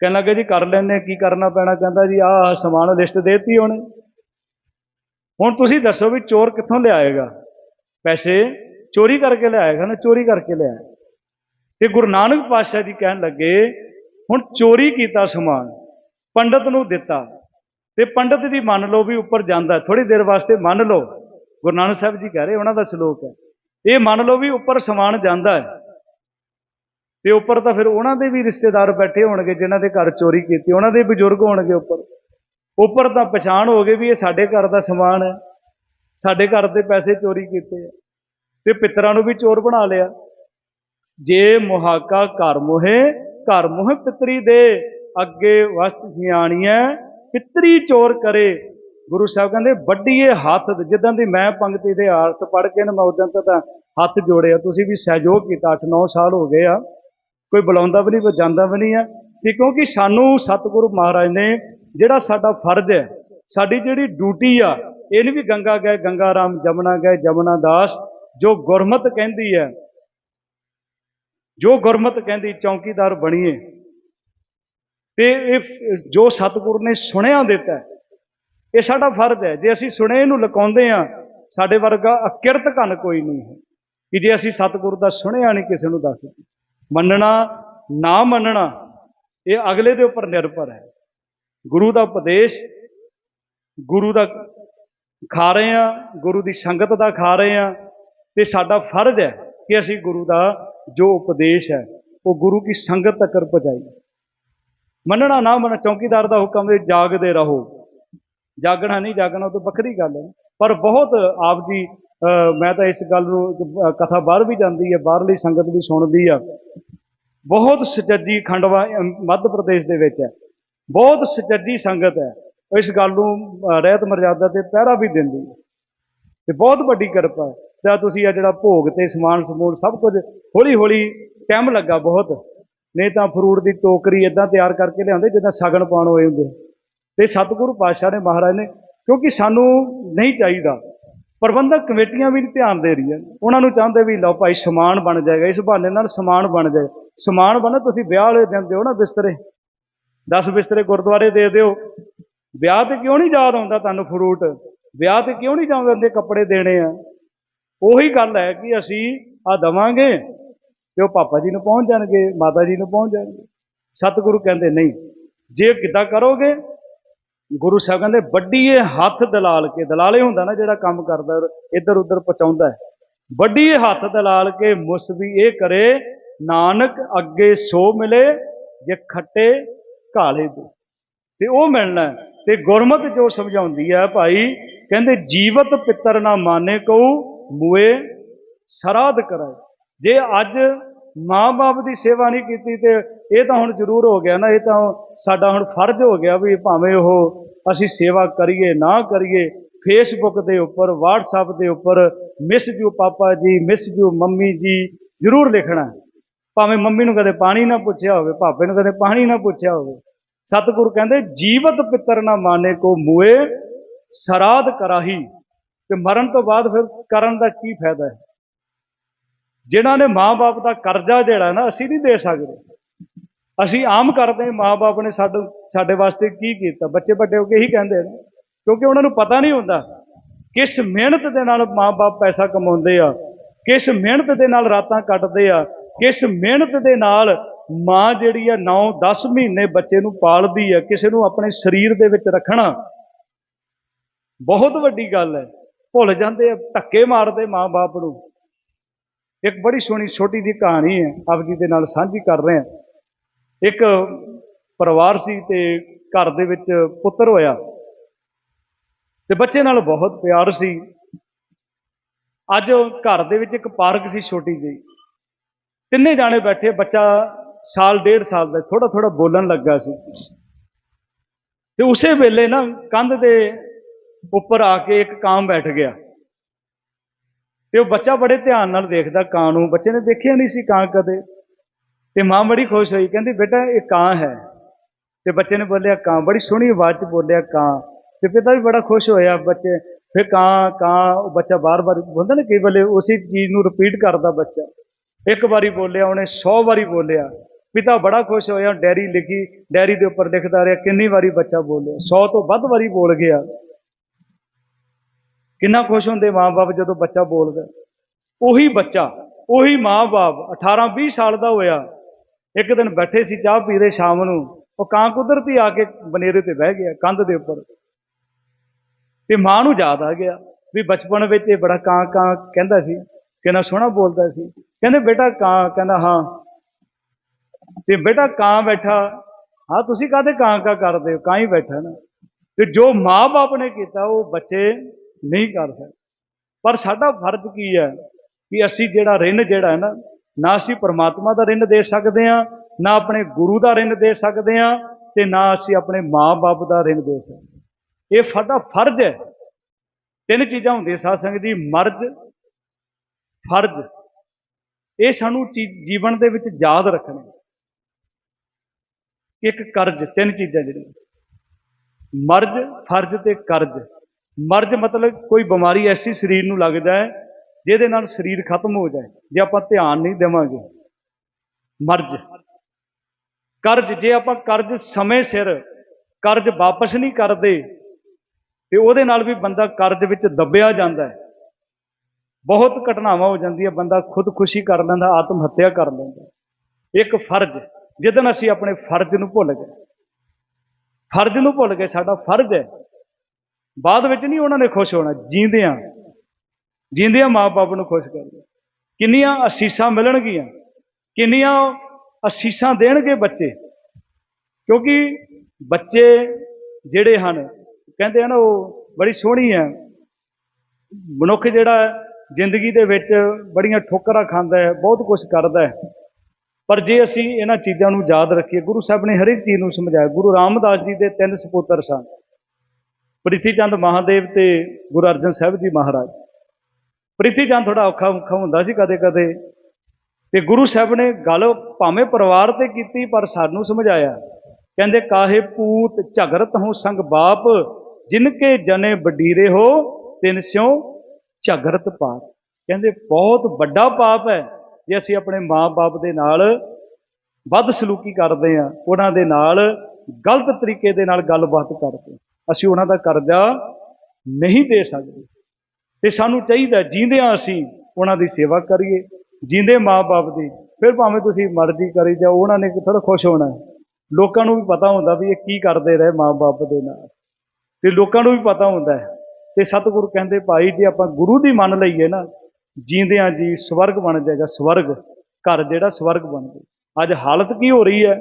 ਕਹਿਣ ਲੱਗਾ ਜੀ ਕਰ ਲੈਨੇ ਕੀ ਕਰਨਾ ਪੈਣਾ? ਕਹਿੰਦਾ ਜੀ, ਆਹ ਸਮਾਨ ਲਿਸਟ ਦੇਤੀ ਉਹਨੇ। ਹੁਣ ਤੁਸੀਂ ਦੱਸੋ ਵੀ ਚੋਰ ਕਿੱਥੋਂ ਲਿਆਏਗਾ? ਪੈਸੇ ਚੋਰੀ ਕਰਕੇ ਲਿਆਏਗਾ ਨਾ, ਚੋਰੀ ਕਰਕੇ ਲਿਆਇਆ। ਤੇ ਗੁਰੂ ਨਾਨਕ ਪਾਤਸ਼ਾਹ ਜੀ ਕਹਿਣ ਲੱਗੇ, ਹੁਣ ਚੋਰੀ ਕੀਤਾ ਸਮਾਨ, ਪੰਡਤ ਨੂੰ ਦਿੱਤਾ, ਤੇ ਪੰਡਤ ਦੀ ਮੰਨ ਲਓ ਵੀ ਉੱਪਰ ਜਾਂਦਾ ਥੋੜੀ ਦੇਰ ਵਾਸਤੇ ਮੰਨ ਲਓ। ਗੁਰੂ ਨਾਨਕ ਸਾਹਿਬ ਜੀ ਕਹਿ ਰਹੇ, ਉਹਨਾਂ ਦਾ ਸ਼ਲੋਕ ਹੈ। ਇਹ ਮੰਨ ਲਓ ਵੀ ਉੱਪਰ ਸਮਾਨ ਜਾਂਦਾ ਹੈ। ਤੇ ਉੱਪਰ ਤਾਂ ਫਿਰ ਉਹਨਾਂ ਦੇ ਵੀ ਰਿਸ਼ਤੇਦਾਰ ਬੈਠੇ ਹੋਣਗੇ, ਜਿਨ੍ਹਾਂ ਦੇ ਘਰ ਚੋਰੀ ਕੀਤੀ, ਉਹਨਾਂ ਦੇ ਬਜ਼ੁਰਗ ਹੋਣਗੇ ਉੱਪਰ। ਉੱਪਰ ਤਾਂ ਪਛਾਣ ਹੋ ਗਈ ਵੀ ਇਹ ਸਾਡੇ ਘਰ ਦਾ ਸਮਾਨ ਹੈ। ਸਾਡੇ ਘਰ ਦੇ ਪੈਸੇ ਚੋਰੀ ਕੀਤੇ ਆ ਤੇ ਪਿੱਤਰਾਂ ਨੂੰ ਵੀ ਚੋਰ ਬਣਾ ਲਿਆ। ਜੇ ਮੁਹਾਕਾ ਘਰ ਮੋਹੇ ਘਰ ਮੋਹੇ ਪਿਤਰੀ ਦੇ। ਅੱਗੇ ਵਸਤ ਸਿਆਣੀਐ ਪਿਤਰੀ ਚੋਰ ਕਰੇ। ਗੁਰੂ ਸਾਹਿਬ ਕਹਿੰਦੇ, ਵੱਡੀਏ ਹੱਥ ਜਿੱਦਾਂ ਦੀ ਮੈਂ ਪੰਕਤੀ ਦੇ ਅਰਥ ਪੜ੍ਹ ਕੇ ਨਾ ਮੈਂ ਉਦੋਂ ਤੋਂ ਤਾਂ ਹੱਥ ਜੋੜਿਆ। ਤੁਸੀਂ ਵੀ ਸਹਿਯੋਗ ਕੀਤਾ 8-9 ਸਾਲ ਹੋ ਗਏ ਆ। ਕੋਈ ਬੁਲਾਉਂਦਾ ਵੀ ਨਹੀਂ, ਕੋਈ ਜਾਂਦਾ ਵੀ ਨਹੀਂ ਆ। ਤੇ ਕਿਉਂਕਿ ਸਾਨੂੰ ਸਤਿਗੁਰੂ ਮਹਾਰਾਜ ਨੇ ਜਿਹੜਾ ਸਾਡਾ ਫਰਜ਼ ਹੈ, ਸਾਡੀ ਜਿਹੜੀ ਡਿਊਟੀ ਆ ਇਹ ਨਹੀਂ ਵੀ ਗੰਗਾ ਗਏ ਗੰਗਾ ਰਾਮ, ਜਮਨਾ ਗਏ ਜਮਨਾ ਦਾਸ, ਜੋ ਗੁਰਮਤ ਕਹਿੰਦੀ ਹੈ, ਜੋ ਗੁਰਮਤ ਕਹਿੰਦੀ, ਚੌਕੀਦਾਰ ਬਣੀਏ। ਤੇ ਇਹ ਜੋ ਸਤਿਗੁਰ ਨੇ ਸੁਣਿਆ ਦਿੱਤਾ, ਇਹ ਸਾਡਾ ਫਰਜ਼ ਹੈ। ਜੇ ਅਸੀਂ ਸੁਣੇ ਨੂੰ ਲਕਾਉਂਦੇ ਆ ਸਾਡੇ ਵਰਗਾ ਅਕਿਰਤ ਘਨ ਕੋਈ ਨਹੀਂ ਹੈ। ਕਿ ਜੇ ਅਸੀਂ ਸਤਿਗੁਰ ਦਾ ਸੁਣਿਆ ਨਹੀਂ, ਕਿਸੇ ਨੂੰ ਦੱਸ ਮੰਨਣਾ, ਨਾ ਮੰਨਣਾ, ਇਹ ਅਗਲੇ ਦੇ ਉੱਪਰ ਨਿਰਭਰ ਹੈ। ਗੁਰੂ ਦਾ ਉਪਦੇਸ਼, ਗੁਰੂ ਦਾ ਖਾ ਰਹੇ ਆ ਗੁਰੂ ਦੀ ਸੰਗਤ ਦਾ ਖਾ ਰਹੇ ਆ ਤੇ ਸਾਡਾ ਫਰਜ਼ ਹੈ ਕਿ ਅਸੀਂ ਗੁਰੂ ਦਾ ਜੋ ਉਪਦੇਸ਼ ਹੈ, ਉਹ ਗੁਰੂ ਕੀ ਸੰਗਤ ਤੱਕ ਪਹੁੰਚਾਈਏ ਮੰਨਣਾ ਨਾ ਮੰਨਣਾ, ਚੌਕੀਦਾਰ ਦਾ ਹੁਕਮ ਹੈ, ਜਾਗਦੇ ਰਹੋ। ਜਾਗਣਾ ਨਹੀਂ, ਜਾਗਣਾ ਉਹ ਤਾਂ ਵੱਖਰੀ ਗੱਲ ਹੈ। ਪਰ ਬਹੁਤ ਆਪ ਜੀ ਮੈਂ ਤਾਂ ਇਸ ਗੱਲ ਨੂੰ ਕਥਾ ਬਾਹਰ ਵੀ ਜਾਂਦੀ ਹੈ, ਬਾਹਰਲੀ ਸੰਗਤ ਵੀ ਸੁਣਦੀ ਆ। ਬਹੁਤ ਸੁਚੱਜੀ ਖੰਡਵਾ ਮੱਧ ਪ੍ਰਦੇਸ਼ ਦੇ ਵਿੱਚ ਹੈ। ਬਹੁਤ ਸੁਚੱਜੀ ਸੰਗਤ ਹੈ। ਇਸ ਗੱਲ ਨੂੰ ਰਹਿਤ ਮਰਜ਼ਾਦਾ ਤੇ ਪਹਿਰਾ ਵੀ ਦਿੰਦੀ। ਹੈ ਤੇ ਬਹੁਤ ਵੱਡੀ ਕਿਰਪਾ ਤਾਂ ਤੁਸੀਂ ਆ ਜਿਹੜਾ ਭੋਗ ਤੇ ਸਮਾਨ ਸਮੂਨ ਸਭ ਕੁਝ ਹੌਲੀ ਹੌਲੀ ਟਾਈਮ ਲੱਗਾ ਬਹੁਤ। ਨਹੀਂ ਤਾਂ ਫਰੂਟ ਦੀ ਟੋਕਰੀ ਇਦਾਂ ਤਿਆਰ ਕਰਕੇ ਲਿਆਉਂਦੇ ਜਿੱਦਾਂ ਸਗਨ ਪਾਉਣ ਹੋਏ ਹੁੰਦੇ। ਤੇ ਸਤਿਗੁਰੂ ਪਾਤਸ਼ਾਹ ਨੇ ਮਹਾਰਾਜ ਨੇ, ਕਿਉਂਕਿ ਸਾਨੂੰ ਨਹੀਂ ਚਾਹੀਦਾ, ਪ੍ਰਬੰਧਕ ਕਮੇਟੀਆਂ ਵੀ ਧਿਆਨ ਦੇ ਰਹੀਆਂ। ਉਹਨਾਂ ਨੂੰ ਚਾਹੁੰਦੇ ਵੀ ਲਓ ਭਾਈ ਸਮਾਨ ਬਣ ਜਾਏਗਾ, ਇਸ ਬਹਾਨੇ ਨਾਲ ਸਮਾਨ ਬਣ ਜਾਏ। ਸਮਾਨ ਬਣਾ, ਤੁਸੀਂ ਵਿਆਹ ਵਾਲੇ ਦਿਨ ਦਿਓ ਨਾ ਬਿਸਤਰੇ। 10 ਬਿਸਤਰੇ ਗੁਰਦੁਆਰੇ ਦੇ ਦਿਓ। ਵਿਆਹ ਤੇ ਕਿਉਂ ਨਹੀਂ ਯਾਦ ਆਉਂਦਾ ਤੁਹਾਨੂੰ ਫਰੂਟ ਵਿਆਹ ਤੇ ਕਿਉਂ ਨਹੀਂ ਜਾਂਦੇ ਕੱਪੜੇ ਦੇਣੇ ਆ? ਉਹੀ ਗੱਲ ਹੈ ਕਿ ਅਸੀਂ ਆ ਦਵਾਂਗੇ ਤੇ ਉਹ ਪਾਪਾ ਜੀ ਨੂੰ ਪਹੁੰਚ ਜਾਣਗੇ, ਮਾਤਾ ਜੀ ਨੂੰ ਪਹੁੰਚ ਜਾਣਗੇ। ਸਤਿਗੁਰੂ ਕਹਿੰਦੇ, ਨਹੀਂ, ਜੇ ਕਿੱਦਾਂ ਕਰੋਗੇ? ਗੁਰੂ ਸਾਹਿਬ ਕਹਿੰਦੇ, ਵੱਡੀਏ ਹੱਥ ਦਲਾਲ ਕੇ, ਦਲਾਲੇ ਹੁੰਦਾ ਨਾ ਜਿਹੜਾ ਕੰਮ ਕਰਦਾ ਇੱਧਰ ਉੱਧਰ ਪਹੁੰਚਾਉਂਦਾ ਹੈ। ਵੱਡੀਏ ਹੱਥ ਦਲਾਲ ਕੇ ਮੁਸਬੀ ਇਹ ਕਰੇ, ਨਾਨਕ ਅੱਗੇ ਸੋ ਮਿਲੇ, ਜੇ ਖੱਟੇ ਕਾਲੇ ਦੇ। ਤੇ ਉਹ ਮਿਲਣਾ ਤੇ ਗੁਰਮਤ ਜੋ ਸਮਝਾਉਂਦੀ ਹੈ ਭਾਈ, ਕਹਿੰਦੇ ਜੀਵਤ ਪਿੱਤਰ ਨਾ ਮਾਨੇ ਕਉ ਮੂਏ ਸਰਾਧ ਕਰਾਏ। ਜੇ ਅੱਜ ਮਾਂ-ਬਾਪ ਦੀ ਸੇਵਾ ਨਹੀਂ ਕੀਤੀ ਤੇ ਇਹ ਤਾਂ ਹੁਣ ਜ਼ਰੂਰ ਹੋ ਗਿਆ ਨਾ, ਇਹ ਤਾਂ ਸਾਡਾ ਹੁਣ ਫਰਜ਼ ਹੋ ਗਿਆ ਵੀ ਭਾਵੇਂ ਉਹ ਅਸੀਂ ਸੇਵਾ ਕਰੀਏ, ਨਾ ਕਰੀਏ ਫੇਸਬੁੱਕ ਦੇ ਉੱਪਰ, WhatsApp ਦੇ ਉੱਪਰ ਮਿਸ ਜੂ ਪਾਪਾ ਜੀ ਮਿਸ ਜੂ ਮੰਮੀ ਜੀ, ਜ਼ਰੂਰ ਲਿਖਣਾ। ਭਾਵੇਂ ਮੰਮੀ ਨੂੰ ਕਦੇ ਪਾਣੀ ਨਾ ਪੁੱਛਿਆ ਹੋਵੇ ਭਾਪੇ ਨੂੰ ਕਦੇ ਪਾਣੀ ਨਾ ਪੁੱਛਿਆ ਹੋਵੇ। ਸਤਿਗੁਰੂ ਕਹਿੰਦੇ, ਜੀਵਤ ਪਿੱਤਰ ਨਾ ਮਾਨੇ ਕੋ ਮੂਏ, ਸਰਾਧ ਕਰਾਹੀ। ਤੇ ਮਰਨ ਤੋਂ ਬਾਅਦ ਫਿਰ ਕਰਨ ਦਾ ਕੀ ਫਾਇਦਾ ਹੈ? ਜਿਨ੍ਹਾਂ ਨੇ ਮਾਂ-ਬਾਪ ਦਾ ਕਰਜ਼ਾ ਜਿਹੜਾ ਨਾ, ਅਸੀਂ ਨਹੀਂ ਦੇ ਸਕਦੇ। ਅਸੀਂ ਆਮ ਕਰਦੇ ਹਾਂ, ਮਾਂ-ਬਾਪ ਨੇ ਸਾਡੇ ਸਾਡੇ ਵਾਸਤੇ ਕੀ ਕੀਤਾ? ਬੱਚੇ ਵੱਡੇ ਹੋ ਕੇ ਇਹੀ ਕਹਿੰਦੇ ਨੇ, ਕਿਉਂਕਿ ਉਹਨਾਂ ਨੂੰ ਪਤਾ ਨਹੀਂ ਹੁੰਦਾ ਕਿਸ ਮਿਹਨਤ ਦੇ ਨਾਲ ਮਾਂ-ਬਾਪ ਪੈਸਾ ਕਮਾਉਂਦੇ ਆ, ਕਿਸ ਮਿਹਨਤ ਦੇ ਨਾਲ ਰਾਤਾਂ ਕੱਟਦੇ ਆ, ਕਿਸ ਮਿਹਨਤ ਦੇ ਨਾਲ ਮਾਂ ਜਿਹੜੀ ਆ 9-10 ਮਹੀਨੇ ਬੱਚੇ ਨੂੰ ਪਾਲਦੀ ਆ, ਕਿਸੇ ਨੂੰ ਆਪਣੇ ਸਰੀਰ ਦੇ ਵਿੱਚ ਰੱਖਣਾ, ਬਹੁਤ ਵੱਡੀ ਗੱਲ ਹੈ। ਭੁੱਲ ਜਾਂਦੇ ਆ, ਧੱਕੇ ਮਾਰਦੇ ਮਾਂ-ਬਾਪ ਨੂੰ। ਇੱਕ ਬੜੀ ਸੋਹਣੀ ਛੋਟੀ ਦੀ ਕਹਾਣੀ ਹੈ ਆਪ ਜੀ ਦੇ ਨਾਲ ਸਾਂਝੀ ਕਰ ਰਹੇ ਹਾਂ। ਇੱਕ ਪਰਿਵਾਰ ਸੀ ਤੇ ਘਰ ਦੇ ਵਿੱਚ ਪੁੱਤਰ ਹੋਇਆ। ਤੇ ਬੱਚੇ ਨਾਲ ਬਹੁਤ ਪਿਆਰ ਸੀ। ਅੱਜ ਘਰ ਦੇ ਵਿੱਚ ਇੱਕ ਪਾਰਕ ਸੀ ਛੋਟੀ ਜਿਹੀ। ਤਿੰਨੇ ਜਾਣੇ ਬੈਠੇ, ਬੱਚਾ ਸਾਲ, ਡੇਢ ਸਾਲ ਦਾ ਥੋੜਾ ਥੋੜਾ ਬੋਲਣ ਲੱਗਾ ਸੀ। ਤੇ ਉਸੇ ਵੇਲੇ ਨਾ ਕੰਧ ਦੇ ਉੱਪਰ ਆ ਕੇ ਇੱਕ ਕਾਂ ਬੈਠ ਗਿਆ। ਤੇ ਉਹ ਬੱਚਾ ਬੜੇ ਧਿਆਨ ਨਾਲ ਦੇਖਦਾ ਕਾਂ ਨੂੰ। ਬੱਚੇ ਨੇ ਦੇਖਿਆ ਨਹੀਂ ਸੀ ਕਾਂ ਕਦੇ। ਤੇ ਮਾਂ ਬੜੀ ਖੁਸ਼ ਹੋਈ, ਕਹਿੰਦੀ, ਬੇਟਾ, ਇਹ ਕਾਂ ਹੈ। ਤੇ ਬੱਚੇ ਨੇ ਬੋਲਿਆ, ਕਾਂ। ਬੜੀ ਸੋਹਣੀ ਆਵਾਜ਼ 'ਚ ਬੋਲਿਆ, ਕਾਂ। ਤੇ ਪਿਤਾ ਵੀ ਬੜਾ ਖੁਸ਼ ਹੋਇਆ ਬੱਚੇ। ਫਿਰ ਕਾਂ ਕਾਂ, ਉਹ ਬੱਚਾ ਬਾਰ-ਬਾਰ ਹੁੰਦਾ ਨਾ, ਕਈ ਵੇਲੇ ਉਸੇ ਚੀਜ਼ ਨੂੰ ਰਿਪੀਟ ਕਰਦਾ ਬੱਚਾ। ਇੱਕ ਵਾਰੀ ਬੋਲਿਆ, ਉਹਨੇ 100 ਵਾਰੀ ਬੋਲਿਆ। ਪਿਤਾ ਬੜਾ ਖੁਸ਼ ਹੋਇਆ, ਡੈਰੀ ਲਿਖੀ, ਡੈਰੀ ਦੇ ਉੱਪਰ ਲਿਖਦਾ ਰਿਹਾ, ਕਿੰਨੀ ਵਾਰੀ ਬੱਚਾ ਬੋਲਿਆ 100 ਤੋਂ ਵੱਧ ਵਾਰੀ ਬੋਲ ਗਿਆ। ਕਿੰਨਾ ਖੁਸ਼ ਹੁੰਦੇ ਮਾਪੇ ਜਦੋਂ ਬੱਚਾ ਬੋਲਦਾ। ਉਹੀ ਬੱਚਾ, ਉਹੀ ਮਾਂ-ਬਾਪ 18 20 ਸਾਲ ਦਾ ਹੋਇਆ। ਇੱਕ ਦਿਨ ਬੈਠੇ ਸੀ ਚਾਹ ਪੀ ਰਹੇ ਸ਼ਾਮ ਨੂੰ, ਉਹ ਕਾਂ ਕੁਦਰਤੀ ਆ ਕੇ ਬਨੇਰੇ ਤੇ ਬਹਿ ਗਿਆ, ਕੰਧ ਦੇ ਉੱਪਰ। ਤੇ ਮਾਂ ਨੂੰ ਯਾਦ ਆ ਗਿਆ ਵੀ ਬਚਪਨ ਵਿੱਚ ਇਹ ਬੜਾ ਕਾਂ ਕਾਂ ਕਹਿੰਦਾ ਸੀ, ਕਿੰਨਾ ਸੋਹਣਾ ਬੋਲਦਾ ਸੀ। ਕਹਿੰਦੇ, ਬੇਟਾ ਕਾਂ ਕਹਿੰਦਾ, ਹਾਂ। ਤੇ ਬੇਟਾ ਕਾਂ ਬੈਠਾ। ਹਾਂ, ਤੁਸੀਂ ਕਾਹਦੇ ਕਾਂ ਕਾਂ ਕਰਦੇ ਹੋ? ਕਾਂ ਹੀ ਬੈਠਾ ਨਾ। ਤੇ ਜੋ ਮਾਂ-ਬਾਪ ਨੇ ਕੀਤਾ, ਉਹ ਬੱਚੇ ਨਹੀਂ ਕਰ ਸਕਦੇ। ਪਰ ਸਾਡਾ ਫਰਜ਼ ਕੀ ਹੈ ਕਿ ਅਸੀਂ ਜਿਹੜਾ ਰਿਣ ਜਿਹੜਾ ਹੈ ਨਾ ਨਾ ਅਸੀਂ ਪਰਮਾਤਮਾ ਦਾ ਰਿਣ ਦੇ ਸਕਦੇ ਹਾਂ, ਨਾ ਆਪਣੇ ਗੁਰੂ ਦਾ ਰਿਣ ਦੇ ਸਕਦੇ ਹਾਂ ਤੇ ਨਾ ਅਸੀਂ ਆਪਣੇ ਮਾਂ-ਬਾਪ ਦਾ ਰਿਣ ਦੇ ਸਕਦੇ ਇਹ ਸਾਡਾ ਫਰਜ਼ ਹੈ। ਤਿੰਨ ਚੀਜ਼ਾਂ ਹੁੰਦੀਆਂ ਸਾਧ ਸੰਗਤ ਦੀ, ਮਰਜ਼, ਫਰਜ਼। ਇਹ ਸਾਨੂੰ ਚੀ- ਜੀਵਨ ਦੇ ਵਿੱਚ ਯਾਦ ਰੱਖਣੇ। ਇੱਕ ਕਰਜ਼, ਤਿੰਨ ਚੀਜ਼ਾਂ ਜਿਹੜੀਆਂ। ਮਰਜ਼, ਫਰਜ਼ ਤੇ ਕਰਜ਼। ਮਰਜ਼ ਮਤਲਬ ਕੋਈ ਬਿਮਾਰੀ ਐਸੀ ਸਰੀਰ ਨੂੰ ਲੱਗ ਜਾਏ ਜਿਹਦੇ ਨਾਲ ਸਰੀਰ ਖਤਮ ਹੋ ਜਾਏ, ਜੇ ਆਪਾਂ ਧਿਆਨ ਨਹੀਂ ਦੇਵਾਂਗੇ। ਮਰਜ਼। ਕਰਜ਼, ਜੇ ਆਪਾਂ ਕਰਜ਼ ਸਮੇਂ ਸਿਰ ਕਰਜ਼ ਵਾਪਸ ਨਹੀਂ ਕਰਦੇ, ਤੇ ਉਹਦੇ ਨਾਲ ਵੀ ਬੰਦਾ ਕਰਜ਼ ਵਿੱਚ ਦੱਬਿਆ ਜਾਂਦਾ ਹੈ। ਬਹੁਤ ਘਟਨਾਵਾਂ ਹੋ ਜਾਂਦੀਆਂ, ਬੰਦਾ ਖੁਦਕੁਸ਼ੀ ਕਰ ਲੈਂਦਾ, ਆਤਮ ਹੱਤਿਆ ਕਰ ਲੈਂਦਾ। ਇੱਕ ਫਰਜ਼। ਜਿੱਦਨ ਅਸੀਂ ਆਪਣੇ ਫਰਜ਼ ਨੂੰ ਭੁੱਲ ਗਏ, ਫਰਜ਼ ਨੂੰ ਭੁੱਲ ਗਏ, ਸਾਡਾ ਫਰਜ਼ ਹੈ। ਬਾਅਦ ਵਿੱਚ ਨਹੀਂ ਉਹਨਾਂ ਨੇ ਖੁਸ਼ ਹੋਣਾ, ਜੀਂਦਿਆਂ ਜੀਂਦਿਆਂ ਮਾਪੇ ਨੂੰ ਖੁਸ਼ ਕਰਦੇ ਕਿੰਨੀਆਂ ਅਸੀਸਾਂ ਮਿਲਣਗੀਆਂ, ਕਿੰਨੀਆਂ ਅਸੀਸਾਂ ਦੇਣਗੇ ਬੱਚੇ। ਕਿਉਂਕਿ ਬੱਚੇ ਜਿਹੜੇ ਹਨ, ਕਹਿੰਦੇ ਹਨ, ਉਹ ਬੜੀ ਸੋਹਣੀ ਹੈ। ਮਨੁੱਖ ਜਿਹੜਾ ਜ਼ਿੰਦਗੀ ਦੇ ਵਿੱਚ ਬੜੀਆਂ ਠੋਕਰਾਂ ਖਾਂਦਾ ਹੈ, ਬਹੁਤ ਕੁਝ ਕਰਦਾ ਹੈ। ਪਰ ਜੇ ਅਸੀਂ ਇਹਨਾਂ ਚੀਜ਼ਾਂ ਨੂੰ ਯਾਦ ਰੱਖੀਏ, ਗੁਰੂ ਸਾਹਿਬ ਨੇ ਹਰੇਕ ਚੀਜ਼ ਨੂੰ ਸਮਝਾਇਆ। ਗੁਰੂ ਰਾਮਦਾਸ ਜੀ ਦੇ ਤਿੰਨ ਸਪੁੱਤਰ ਸਨ। ਪ੍ਰਿਥੀ ਚੰਦ ਮਹਾਦੇਵ ਤੇ ਗੁਰੂ ਅਰਜਨ ਸਾਹਿਬ ਜੀ ਮਹਾਰਾਜ। ਪ੍ਰਿਥੀ ਚੰਦ ਥੋੜਾ ਔਖਾ ਔਖਾ ਹੁੰਦਾ ਸੀ ਕਦੇ ਕਦੇ। ਤੇ ਗੁਰੂ ਸਾਹਿਬ ਨੇ ਗੱਲ ਭਾਵੇਂ ਪਰਿਵਾਰ ਤੇ ਕੀਤੀ, ਪਰ ਸਾਨੂੰ ਸਮਝਾਇਆ। ਕਹਿੰਦੇ, ਕਾਹੇ ਪੂਤ ਝਗਰਤ ਹੋ ਸੰਗ ਬਾਪ ਜਿਨ ਕੇ ਜਨੇ ਬਡੀਰੇ ਹੋ, ਤਿਨ ਸਿਉ ਝਗਰਤ ਪਾਪ। ਕਹਿੰਦੇ, ਬਹੁਤ ਵੱਡਾ ਪਾਪ ਹੈ। ਜੇ ਅਸੀਂ ਆਪਣੇ ਮਾਂ-ਬਾਪ ਦੇ ਨਾਲ ਵੱਧ ਸਲੂਕੀ ਕਰਦੇ ਆ ਉਹਨਾਂ ਦੇ ਨਾਲ ਗਲਤ ਤਰੀਕੇ ਦੇ ਨਾਲ ਗੱਲਬਾਤ ਕਰਦੇ ਹਾਂ। ਅਸੀਂ ਉਹਨਾਂ ਦਾ ਕਰਜ਼ਾ ਨਹੀਂ ਦੇ ਸਕਦੇ। ਤੇ ਸਾਨੂੰ ਚਾਹੀਦਾ ਜੀਂਦਿਆਂ ਅਸੀਂ ਉਹਨਾਂ ਦੀ ਸੇਵਾ ਕਰੀਏ ਜੀਂਦੇ ਮਾਂ-ਬਾਪ ਦੀ, ਫਿਰ ਭਾਵੇਂ ਤੁਸੀਂ ਮਰਜ਼ੀ ਕਰੀ ਜਾਓ, ਉਹਨਾਂ ਨੇ ਥੋੜਾ ਖੁਸ਼ ਹੋਣਾ। ਲੋਕਾਂ ਨੂੰ ਵੀ ਪਤਾ ਹੁੰਦਾ ਵੀ ਇਹ ਕੀ ਕਰਦੇ ਰਹੇ ਮਾਂ-ਬਾਪ ਦੇ ਨਾਲ। ਤੇ ਲੋਕਾਂ ਨੂੰ ਵੀ ਪਤਾ ਹੁੰਦਾ ਹੈ। ਤੇ ਸਤਿਗੁਰੂ ਕਹਿੰਦੇ, ਭਾਈ, ਜੇ ਆਪਾਂ ਗੁਰੂ ਦੀ ਮੰਨ ਲਈਏ ਨਾ ਜੀਂਦਿਆਂ ਜੀ ਸਵਰਗ ਬਣ ਜਾਏਗਾ, ਸਵਰਗ, ਘਰ ਜਿਹੜਾ ਸਵਰਗ ਬਣ ਜਾਏ। ਅੱਜ ਹਾਲਤ ਕੀ ਹੋ ਰਹੀ ਹੈ?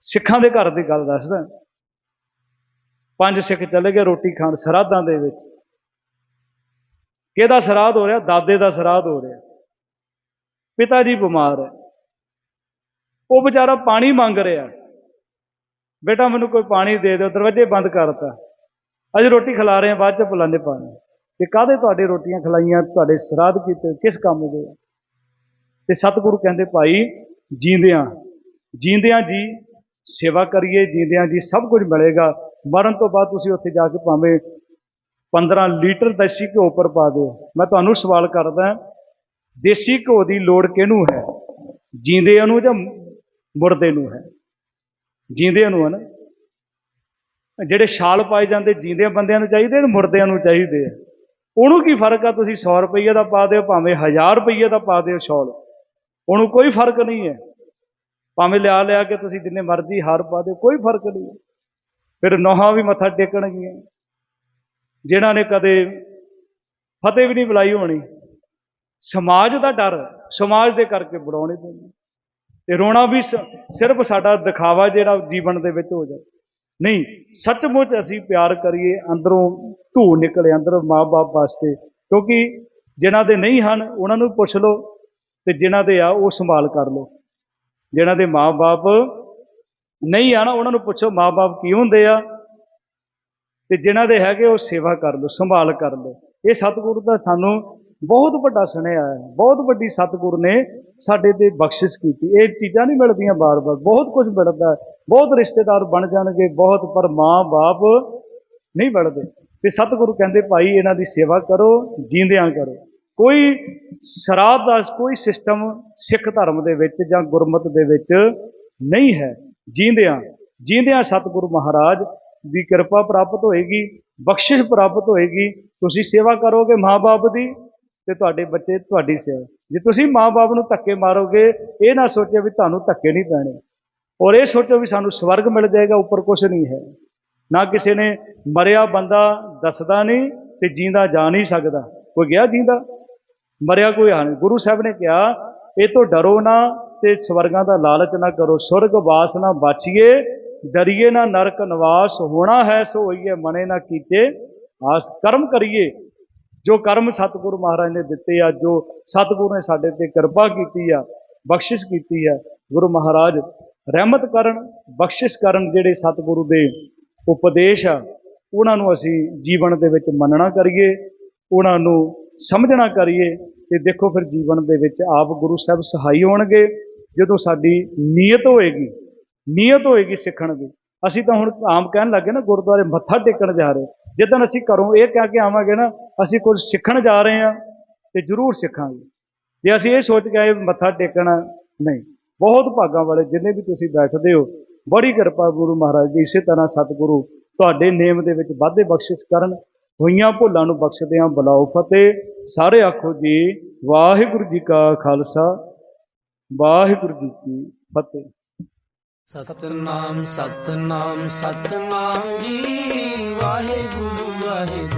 ਸਿੱਖਾਂ ਦੇ ਘਰ ਦੀ ਗੱਲ ਦੱਸਦਾ। ਪੰਜ ਸਿੱਖ ਚਲੇ ਗਏ ਰੋਟੀ ਖਾਣ ਸਰਾਧਾਂ ਦੇ ਵਿੱਚ। ਕਿਹਦਾ ਸਰਾਧ ਹੋ ਰਿਹਾ? ਦਾਦੇ ਦਾ ਸਰਾਧ ਹੋ ਰਿਹਾ। ਪਿਤਾ ਜੀ ਬਿਮਾਰ ਹੈ। ਉਹ ਵਿਚਾਰਾ ਪਾਣੀ ਮੰਗ ਰਿਹਾ। ਬੇਟਾ ਮੈਨੂੰ ਕੋਈ ਪਾਣੀ ਦੇ ਦਿਓ, ਦਰਵਾਜ਼ੇ ਬੰਦ ਕਰਤਾ। ਅੱਜ ਰੋਟੀ ਖਿਲਾ ਰਹੇ ਆ ਬਾਅਦ ਚ ਪੁਲਾਂਦੇ ਪਾਣੀ। ਤੇ ਕਾਹਦੇ ਤੁਹਾਡੇ ਰੋਟੀਆਂ ਖਲਾਈਆਂ, ਤੁਹਾਡੇ ਸਰਾਧ ਕੀਤੇ, ਕਿਸ ਕੰਮ ਦੇ? ਤੇ ਸਤਿਗੁਰੂ ਕਹਿੰਦੇ, ਭਾਈ, ਜੀਂਦਿਆਂ ਜੀਂਦਿਆਂ ਜੀ ਸੇਵਾ ਕਰੀਏ, ਜੀਂਦਿਆਂ ਜੀ ਸਭ ਕੁਝ ਮਿਲੇਗਾ। ਮਰਨ ਤੋਂ ਬਾਅਦ ਤੁਸੀਂ ਉੱਥੇ ਜਾ ਕੇ ਭਾਵੇਂ 15 ਲੀਟਰ ਦੇਸੀ ਘਿਓ ਪਰ ਪਾ ਦਿਓ। ਮੈਂ ਤੁਹਾਨੂੰ ਸਵਾਲ ਕਰਦਾ, ਦੇਸੀ ਘਿਓ ਦੀ ਲੋੜ ਕਿਹਨੂੰ ਹੈ? ਜੀਂਦਿਆਂ ਨੂੰ ਜਾਂ ਮੁਰਦੇ ਨੂੰ ਹੈ? ਜੀਂਦਿਆਂ ਨੂੰ ਹੈ ਨਾ? ਜਿਹੜੇ ਛਾਲ ਪਾਏ ਜਾਂਦੇ ਜੀਂਦੇ ਬੰਦਿਆਂ ਨੂੰ ਚਾਹੀਦੇ ਨੇ ਮੁਰਦਿਆਂ ਨੂੰ ਚਾਹੀਦੇ ਆ? ਉਹਨੂੰ ਕੀ ਫ਼ਰਕ ਆ? ਤੁਸੀਂ 100 ਰੁਪਏ ਦਾ ਪਾ ਦਿਓ, ਭਾਵੇਂ 1000 ਰੁਪਏ ਦਾ ਪਾ ਦਿਓ ਛਾਲ ਉਹਨੂੰ ਕੋਈ ਫ਼ਰਕ ਨਹੀਂ ਹੈ। ਭਾਵੇਂ ਲਿਆ ਲਿਆ ਕੇ ਤੁਸੀਂ ਜਿੰਨੇ ਮਰਜ਼ੀ ਹਾਰ ਪਾ ਦਿਓ, ਕੋਈ ਫ਼ਰਕ ਨਹੀਂ ਹੈ। ਫਿਰ ਨੋਹਾਂ ਵੀ ਮੱਥਾ ਟੇਕਣਗੀਆਂ ਜਿਨ੍ਹਾਂ ਨੇ ਕਦੇ ਫਤਿਹ ਵੀ ਨਹੀਂ ਬੁਲਾਈ ਹੋਣੀ, ਸਮਾਜ ਦਾ ਡਰ ਸਮਾਜ ਦੇ ਕਰਕੇ ਬੁਲਾਉਣੇ ਪੈਂਦੇ। ਤੇ ਰੋਣਾ ਵੀ ਸਿਰਫ ਸਾਡਾ ਦਿਖਾਵਾ ਜਿਹੜਾ ਜੀਵਨ ਦੇ ਵਿੱਚ ਹੋ ਜਾਏ ਨਹੀਂ, ਸੱਚਮੁੱਚ ਅਸੀਂ ਪਿਆਰ ਕਰੀਏ, ਅੰਦਰੋਂ ਧੂ ਨਿਕਲੇ ਅੰਦਰੋਂ ਮਾਂ-ਬਾਪ ਵਾਸਤੇ, ਕਿਉਂਕਿ ਜਿਨ੍ਹਾਂ ਦੇ ਨਹੀਂ ਹਨ, ਉਹਨਾਂ ਨੂੰ ਪੁੱਛ ਲਓ ਤੇ ਜਿਨ੍ਹਾਂ ਦੇ ਆ, ਉਹ ਸੰਭਾਲ ਕਰ ਲਓ। ਜਿਨ੍ਹਾਂ ਦੇ ਮਾਂ-ਬਾਪ ਨਹੀਂ ਆ ਨਾ ਉਹਨਾਂ ਨੂੰ ਪੁੱਛੋ ਮਾਂ-ਬਾਪ ਕੀ ਹੁੰਦੇ ਆ, ਤੇ ਜਿਨ੍ਹਾਂ ਦੇ ਹੈਗੇ, ਉਹ ਸੇਵਾ ਕਰ ਲਓ, ਸੰਭਾਲ ਕਰ ਲਓ। ਇਹ ਸਤਿਗੁਰੂ ਦਾ ਸਾਨੂੰ ਬਹੁਤ ਵੱਡਾ ਸੁਨੇਹਾ ਹੈ। ਬਹੁਤ ਵੱਡੀ ਸਤਿਗੁਰ ਨੇ ਸਾਡੇ ਤੇ ਬਖਸ਼ਿਸ਼ ਕੀਤੀ। ਇਹ ਚੀਜ਼ਾਂ ਨਹੀਂ ਮਿਲਦੀਆਂ ਬਾਰ-ਬਾਰ। ਬਹੁਤ ਕੁਝ ਮਿਲਦਾ ਬਹੁਤ ਰਿਸ਼ਤੇਦਾਰ ਬਣ ਜਾਣਗੇ, ਬਹੁਤ, ਪਰ ਮਾਂ-ਬਾਪ ਨਹੀਂ ਬਣਦੇ ਤੇ ਸਤਿਗੁਰੂ ਕਹਿੰਦੇ, ਭਾਈ, ਇਹਨਾਂ ਦੀ ਸੇਵਾ ਕਰੋ, ਜੀਂਦਿਆਂ ਕਰੋ। ਕੋਈ ਸਰਾਧ ਦਾ, ਕੋਈ ਸਿਸਟਮ ਸਿੱਖ ਧਰਮ ਦੇ ਵਿੱਚ ਜਾਂ ਗੁਰਮਤ ਦੇ ਵਿੱਚ ਨਹੀਂ ਹੈ। ਜੀਂਦਿਆਂ ਜੀਂਦਿਆਂ ਸਤਿਗੁਰੂ ਮਹਾਰਾਜ ਦੀ ਕਿਰਪਾ ਪ੍ਰਾਪਤ ਹੋਏਗੀ, ਬਖਸ਼ਿਸ਼ ਪ੍ਰਾਪਤ ਹੋਏਗੀ। ਤੁਸੀਂ ਸੇਵਾ ਕਰੋਗੇ ਮਾਂ-ਬਾਪ ਦੀ ਤੇ ਤੁਹਾਡੇ ਬੱਚੇ ਤੁਹਾਡੀ ਸੇਵਾ। ਜੇ ਤੁਸੀਂ ਮਾਪੇ ਨੂੰ ਧੱਕੇ ਮਾਰੋਗੇ, ਇਹ ਨਾ ਸੋਚੋ ਵੀ ਤੁਹਾਨੂੰ ਧੱਕੇ ਨਹੀਂ ਪੈਣੇ। ਔਰ ਇਹ ਸੋਚੋ ਵੀ ਸਾਨੂੰ ਸਵਰਗ ਮਿਲ ਜਾਏਗਾ, ਉੱਪਰ ਕੁਝ ਨਹੀਂ ਹੈ। ਨਾ ਕਿਸੇ ਨੇ ਮਰਿਆ ਬੰਦਾ ਦੱਸਦਾ ਨਹੀਂ ਤੇ ਜੀਂਦਾ ਜਾ ਨਹੀਂ ਸਕਦਾ। ਕੋਈ ਗਿਆ ਜੀਂਦਾ? ਮਰਿਆ ਕੋਈ ਆ ਗੁਰੂ ਸਾਹਿਬ ਨੇ ਕਿਹਾ, ਇਹ ਤੋਂ ਡਰੋ ਨਾ ਤੇ ਸਵਰਗਾਂ ਦਾ ਲਾਲਚ ਨਾ ਕਰੋ। ਸੁਰਗ ਵਾਸ ਨਾ ਬਾਛੀਏ ਡਰੀਏ ਨਾ ਨਰਕ ਨਿਵਾਸ, ਹੋਣਾ ਹੈ ਸੋ ਹੋਈਏ, ਮਨੇ ਨਾ ਕੀਤੇ ਆਸ। ਕਰਮ ਕਰੀਏ। ਜੋ ਕਰਮ ਸਤਿਗੁਰੂ ਮਹਾਰਾਜ ਨੇ ਦਿੱਤੇ ਆ, ਜੋ ਸਤਿਗੁਰੂ ਨੇ ਸਾਡੇ ਤੇ ਕਿਰਪਾ ਕੀਤੀ ਆ, ਬਖਸ਼ਿਸ਼ ਕੀਤੀ ਆ, ਗੁਰੂ ਮਹਾਰਾਜ ਰਹਿਮਤ ਕਰਨ, ਬਖਸ਼ਿਸ਼ ਕਰਨ ਜਿਹੜੇ ਸਤਿਗੁਰੂ ਦੇ ਉਪਦੇਸ਼ ਆ, ਉਹਨਾਂ ਨੂੰ ਅਸੀਂ ਜੀਵਨ ਦੇ ਵਿੱਚ ਮੰਨਣਾ ਕਰੀਏ, ਉਹਨਾਂ ਨੂੰ ਸਮਝਣਾ ਕਰੀਏ ਤੇ ਦੇਖੋ ਫਿਰ ਜੀਵਨ ਦੇ ਵਿੱਚ ਆਪ ਗੁਰੂ ਸਾਹਿਬ ਸਹਾਈ ਹੋਣਗੇ। ਜਦੋਂ ਸਾਡੀ ਨੀਅਤ ਹੋਏਗੀ ਨੀਅਤ ਹੋਏਗੀ ਸਿੱਖਣ ਦੀ, ਅਸੀਂ ਤਾਂ ਹੁਣ ਆਮ ਕਹਿਣ ਲੱਗੇ ਨਾ, ਗੁਰਦੁਆਰੇ ਮੱਥਾ ਟੇਕਣ ਜਾ ਰਹੇ। ਜਦੋਂ ਅਸੀਂ ਘਰੋਂ ਇਹ ਕਹਿ ਕੇ ਆਵਾਂਗੇ ਨਾ, ਅਸੀਂ ਕੁਝ ਸਿੱਖਣ ਜਾ ਰਹੇ ਹਾਂ ਤੇ ਜ਼ਰੂਰ ਸਿੱਖਾਂਗੇ। ਜੇ ਅਸੀਂ ਇਹ ਸੋਚ ਕੇ ਆਏ ਮੱਥਾ ਟੇਕਣਾ ਨਹੀਂ ਬਹੁਤ ਭਾਗਾਂ ਵਾਲੇ ਜਿੰਨੇ ਵੀ ਤੁਸੀਂ ਬੈਠਦੇ ਹੋ, ਬੜੀ ਕਿਰਪਾ ਗੁਰੂ ਮਹਾਰਾਜ ਦੀ, ਇਸੇ ਤਰ੍ਹਾਂ ਸਤਿਗੁਰੂ ਤੁਹਾਡੇ ਨੇਮ ਦੇ ਵਿੱਚ ਵਾਧੇ ਬਖਸ਼ਿਸ਼ ਕਰਨ, ਹੋਈਆਂ ਭੁੱਲਾਂ ਨੂੰ ਬਖਸ਼ਦਿਆਂ ਬੁਲਾਓ ਫਤਿਹ। ਸਾਰੇ ਆਖੋ ਜੀ, ਵਾਹਿਗੁਰੂ ਜੀ ਕਾ ਖਾਲਸਾ, ਵਾਹਿਗੁਰੂ ਜੀ ਕੀ ਫਤਿਹ। ਸਤਨਾਮ ਸਤਨਾਮ ਸਤਨਾਮ ਜੀ, ਵਾਹਿਗੁਰੂ ਵਾਹਿਗੁਰੂ।